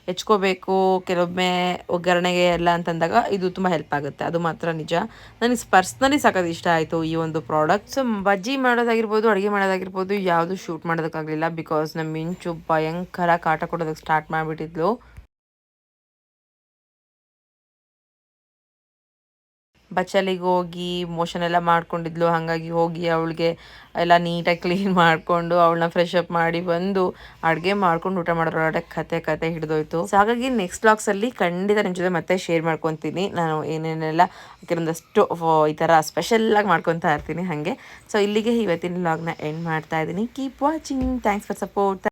ಹೆಚ್ಕೋಬೇಕು, ಕೆಲವೊಮ್ಮೆ ಒಗ್ಗರಣೆಗೆ ಎಲ್ಲ ಅಂತಂದಾಗ ಇದು ತುಂಬ ಹೆಲ್ಪ್ ಆಗುತ್ತೆ. ಅದು ಮಾತ್ರ ನಿಜ. ನನಗೆ ಪರ್ಸ್ನಲಿ ಸಖತ್ ಇಷ್ಟ ಆಯಿತು ಈ ಒಂದು ಪ್ರಾಡಕ್ಟ್ ಸೊ ಬಜ್ಜಿ ಮಾಡೋದಾಗಿರ್ಬೋದು, ಅಡುಗೆ ಮಾಡೋದಾಗಿರ್ಬೋದು, ಯಾವುದು ಶೂಟ್ ಮಾಡೋದಕ್ಕಾಗಲಿಲ್ಲ ಬಿಕಾಸ್ ನಮ್ಮ ಮಿಂಚು ಭಯಂಕರ ಕಾಟ ಕೊಡೋದಕ್ಕೆ ಸ್ಟಾರ್ಟ್ ಮಾಡಿಬಿಟ್ಟಿದ್ಲು. ಬಚ್ಚಲಿಗೆ ಹೋಗಿ ಮೋಷನ್ ಎಲ್ಲ ಮಾಡ್ಕೊಂಡಿದ್ಲು. ಹಾಗಾಗಿ ಹೋಗಿ ಅವಳಿಗೆ ಎಲ್ಲ ನೀಟಾಗಿ ಕ್ಲೀನ್ ಮಾಡಿಕೊಂಡು ಅವಳನ್ನ ಫ್ರೆಶ್ ಅಪ್ ಮಾಡಿ ಬಂದು ಅಡುಗೆ ಮಾಡ್ಕೊಂಡು ಊಟ ಮಾಡೋದ್ರೊಳಗಡೆ ಕತೆ ಕತೆ ಹಿಡಿದೋಯ್ತು. ಸೊ ಹಾಗಾಗಿ ನೆಕ್ಸ್ಟ್ ಬ್ಲಾಗ್ಸಲ್ಲಿ ಖಂಡಿತ ನಿಮ್ಮ ಜೊತೆ ಮತ್ತೆ ಶೇರ್ ಮಾಡ್ಕೊತೀನಿ. ನಾನು ಏನೇನೆಲ್ಲ ಕೆಲವೊಂದಷ್ಟು ಈ ಥರ ಸ್ಪೆಷಲ್ಲಾಗಿ ಮಾಡ್ಕೊತಾ ಇರ್ತೀನಿ ಹಾಗೆ. ಸೊ ಇಲ್ಲಿಗೆ ಇವತ್ತಿನ ಬ್ಲಾಗ್ನ ಎಂಡ್ ಮಾಡ್ತಾ ಇದ್ದೀನಿ. Keep watching thanks for support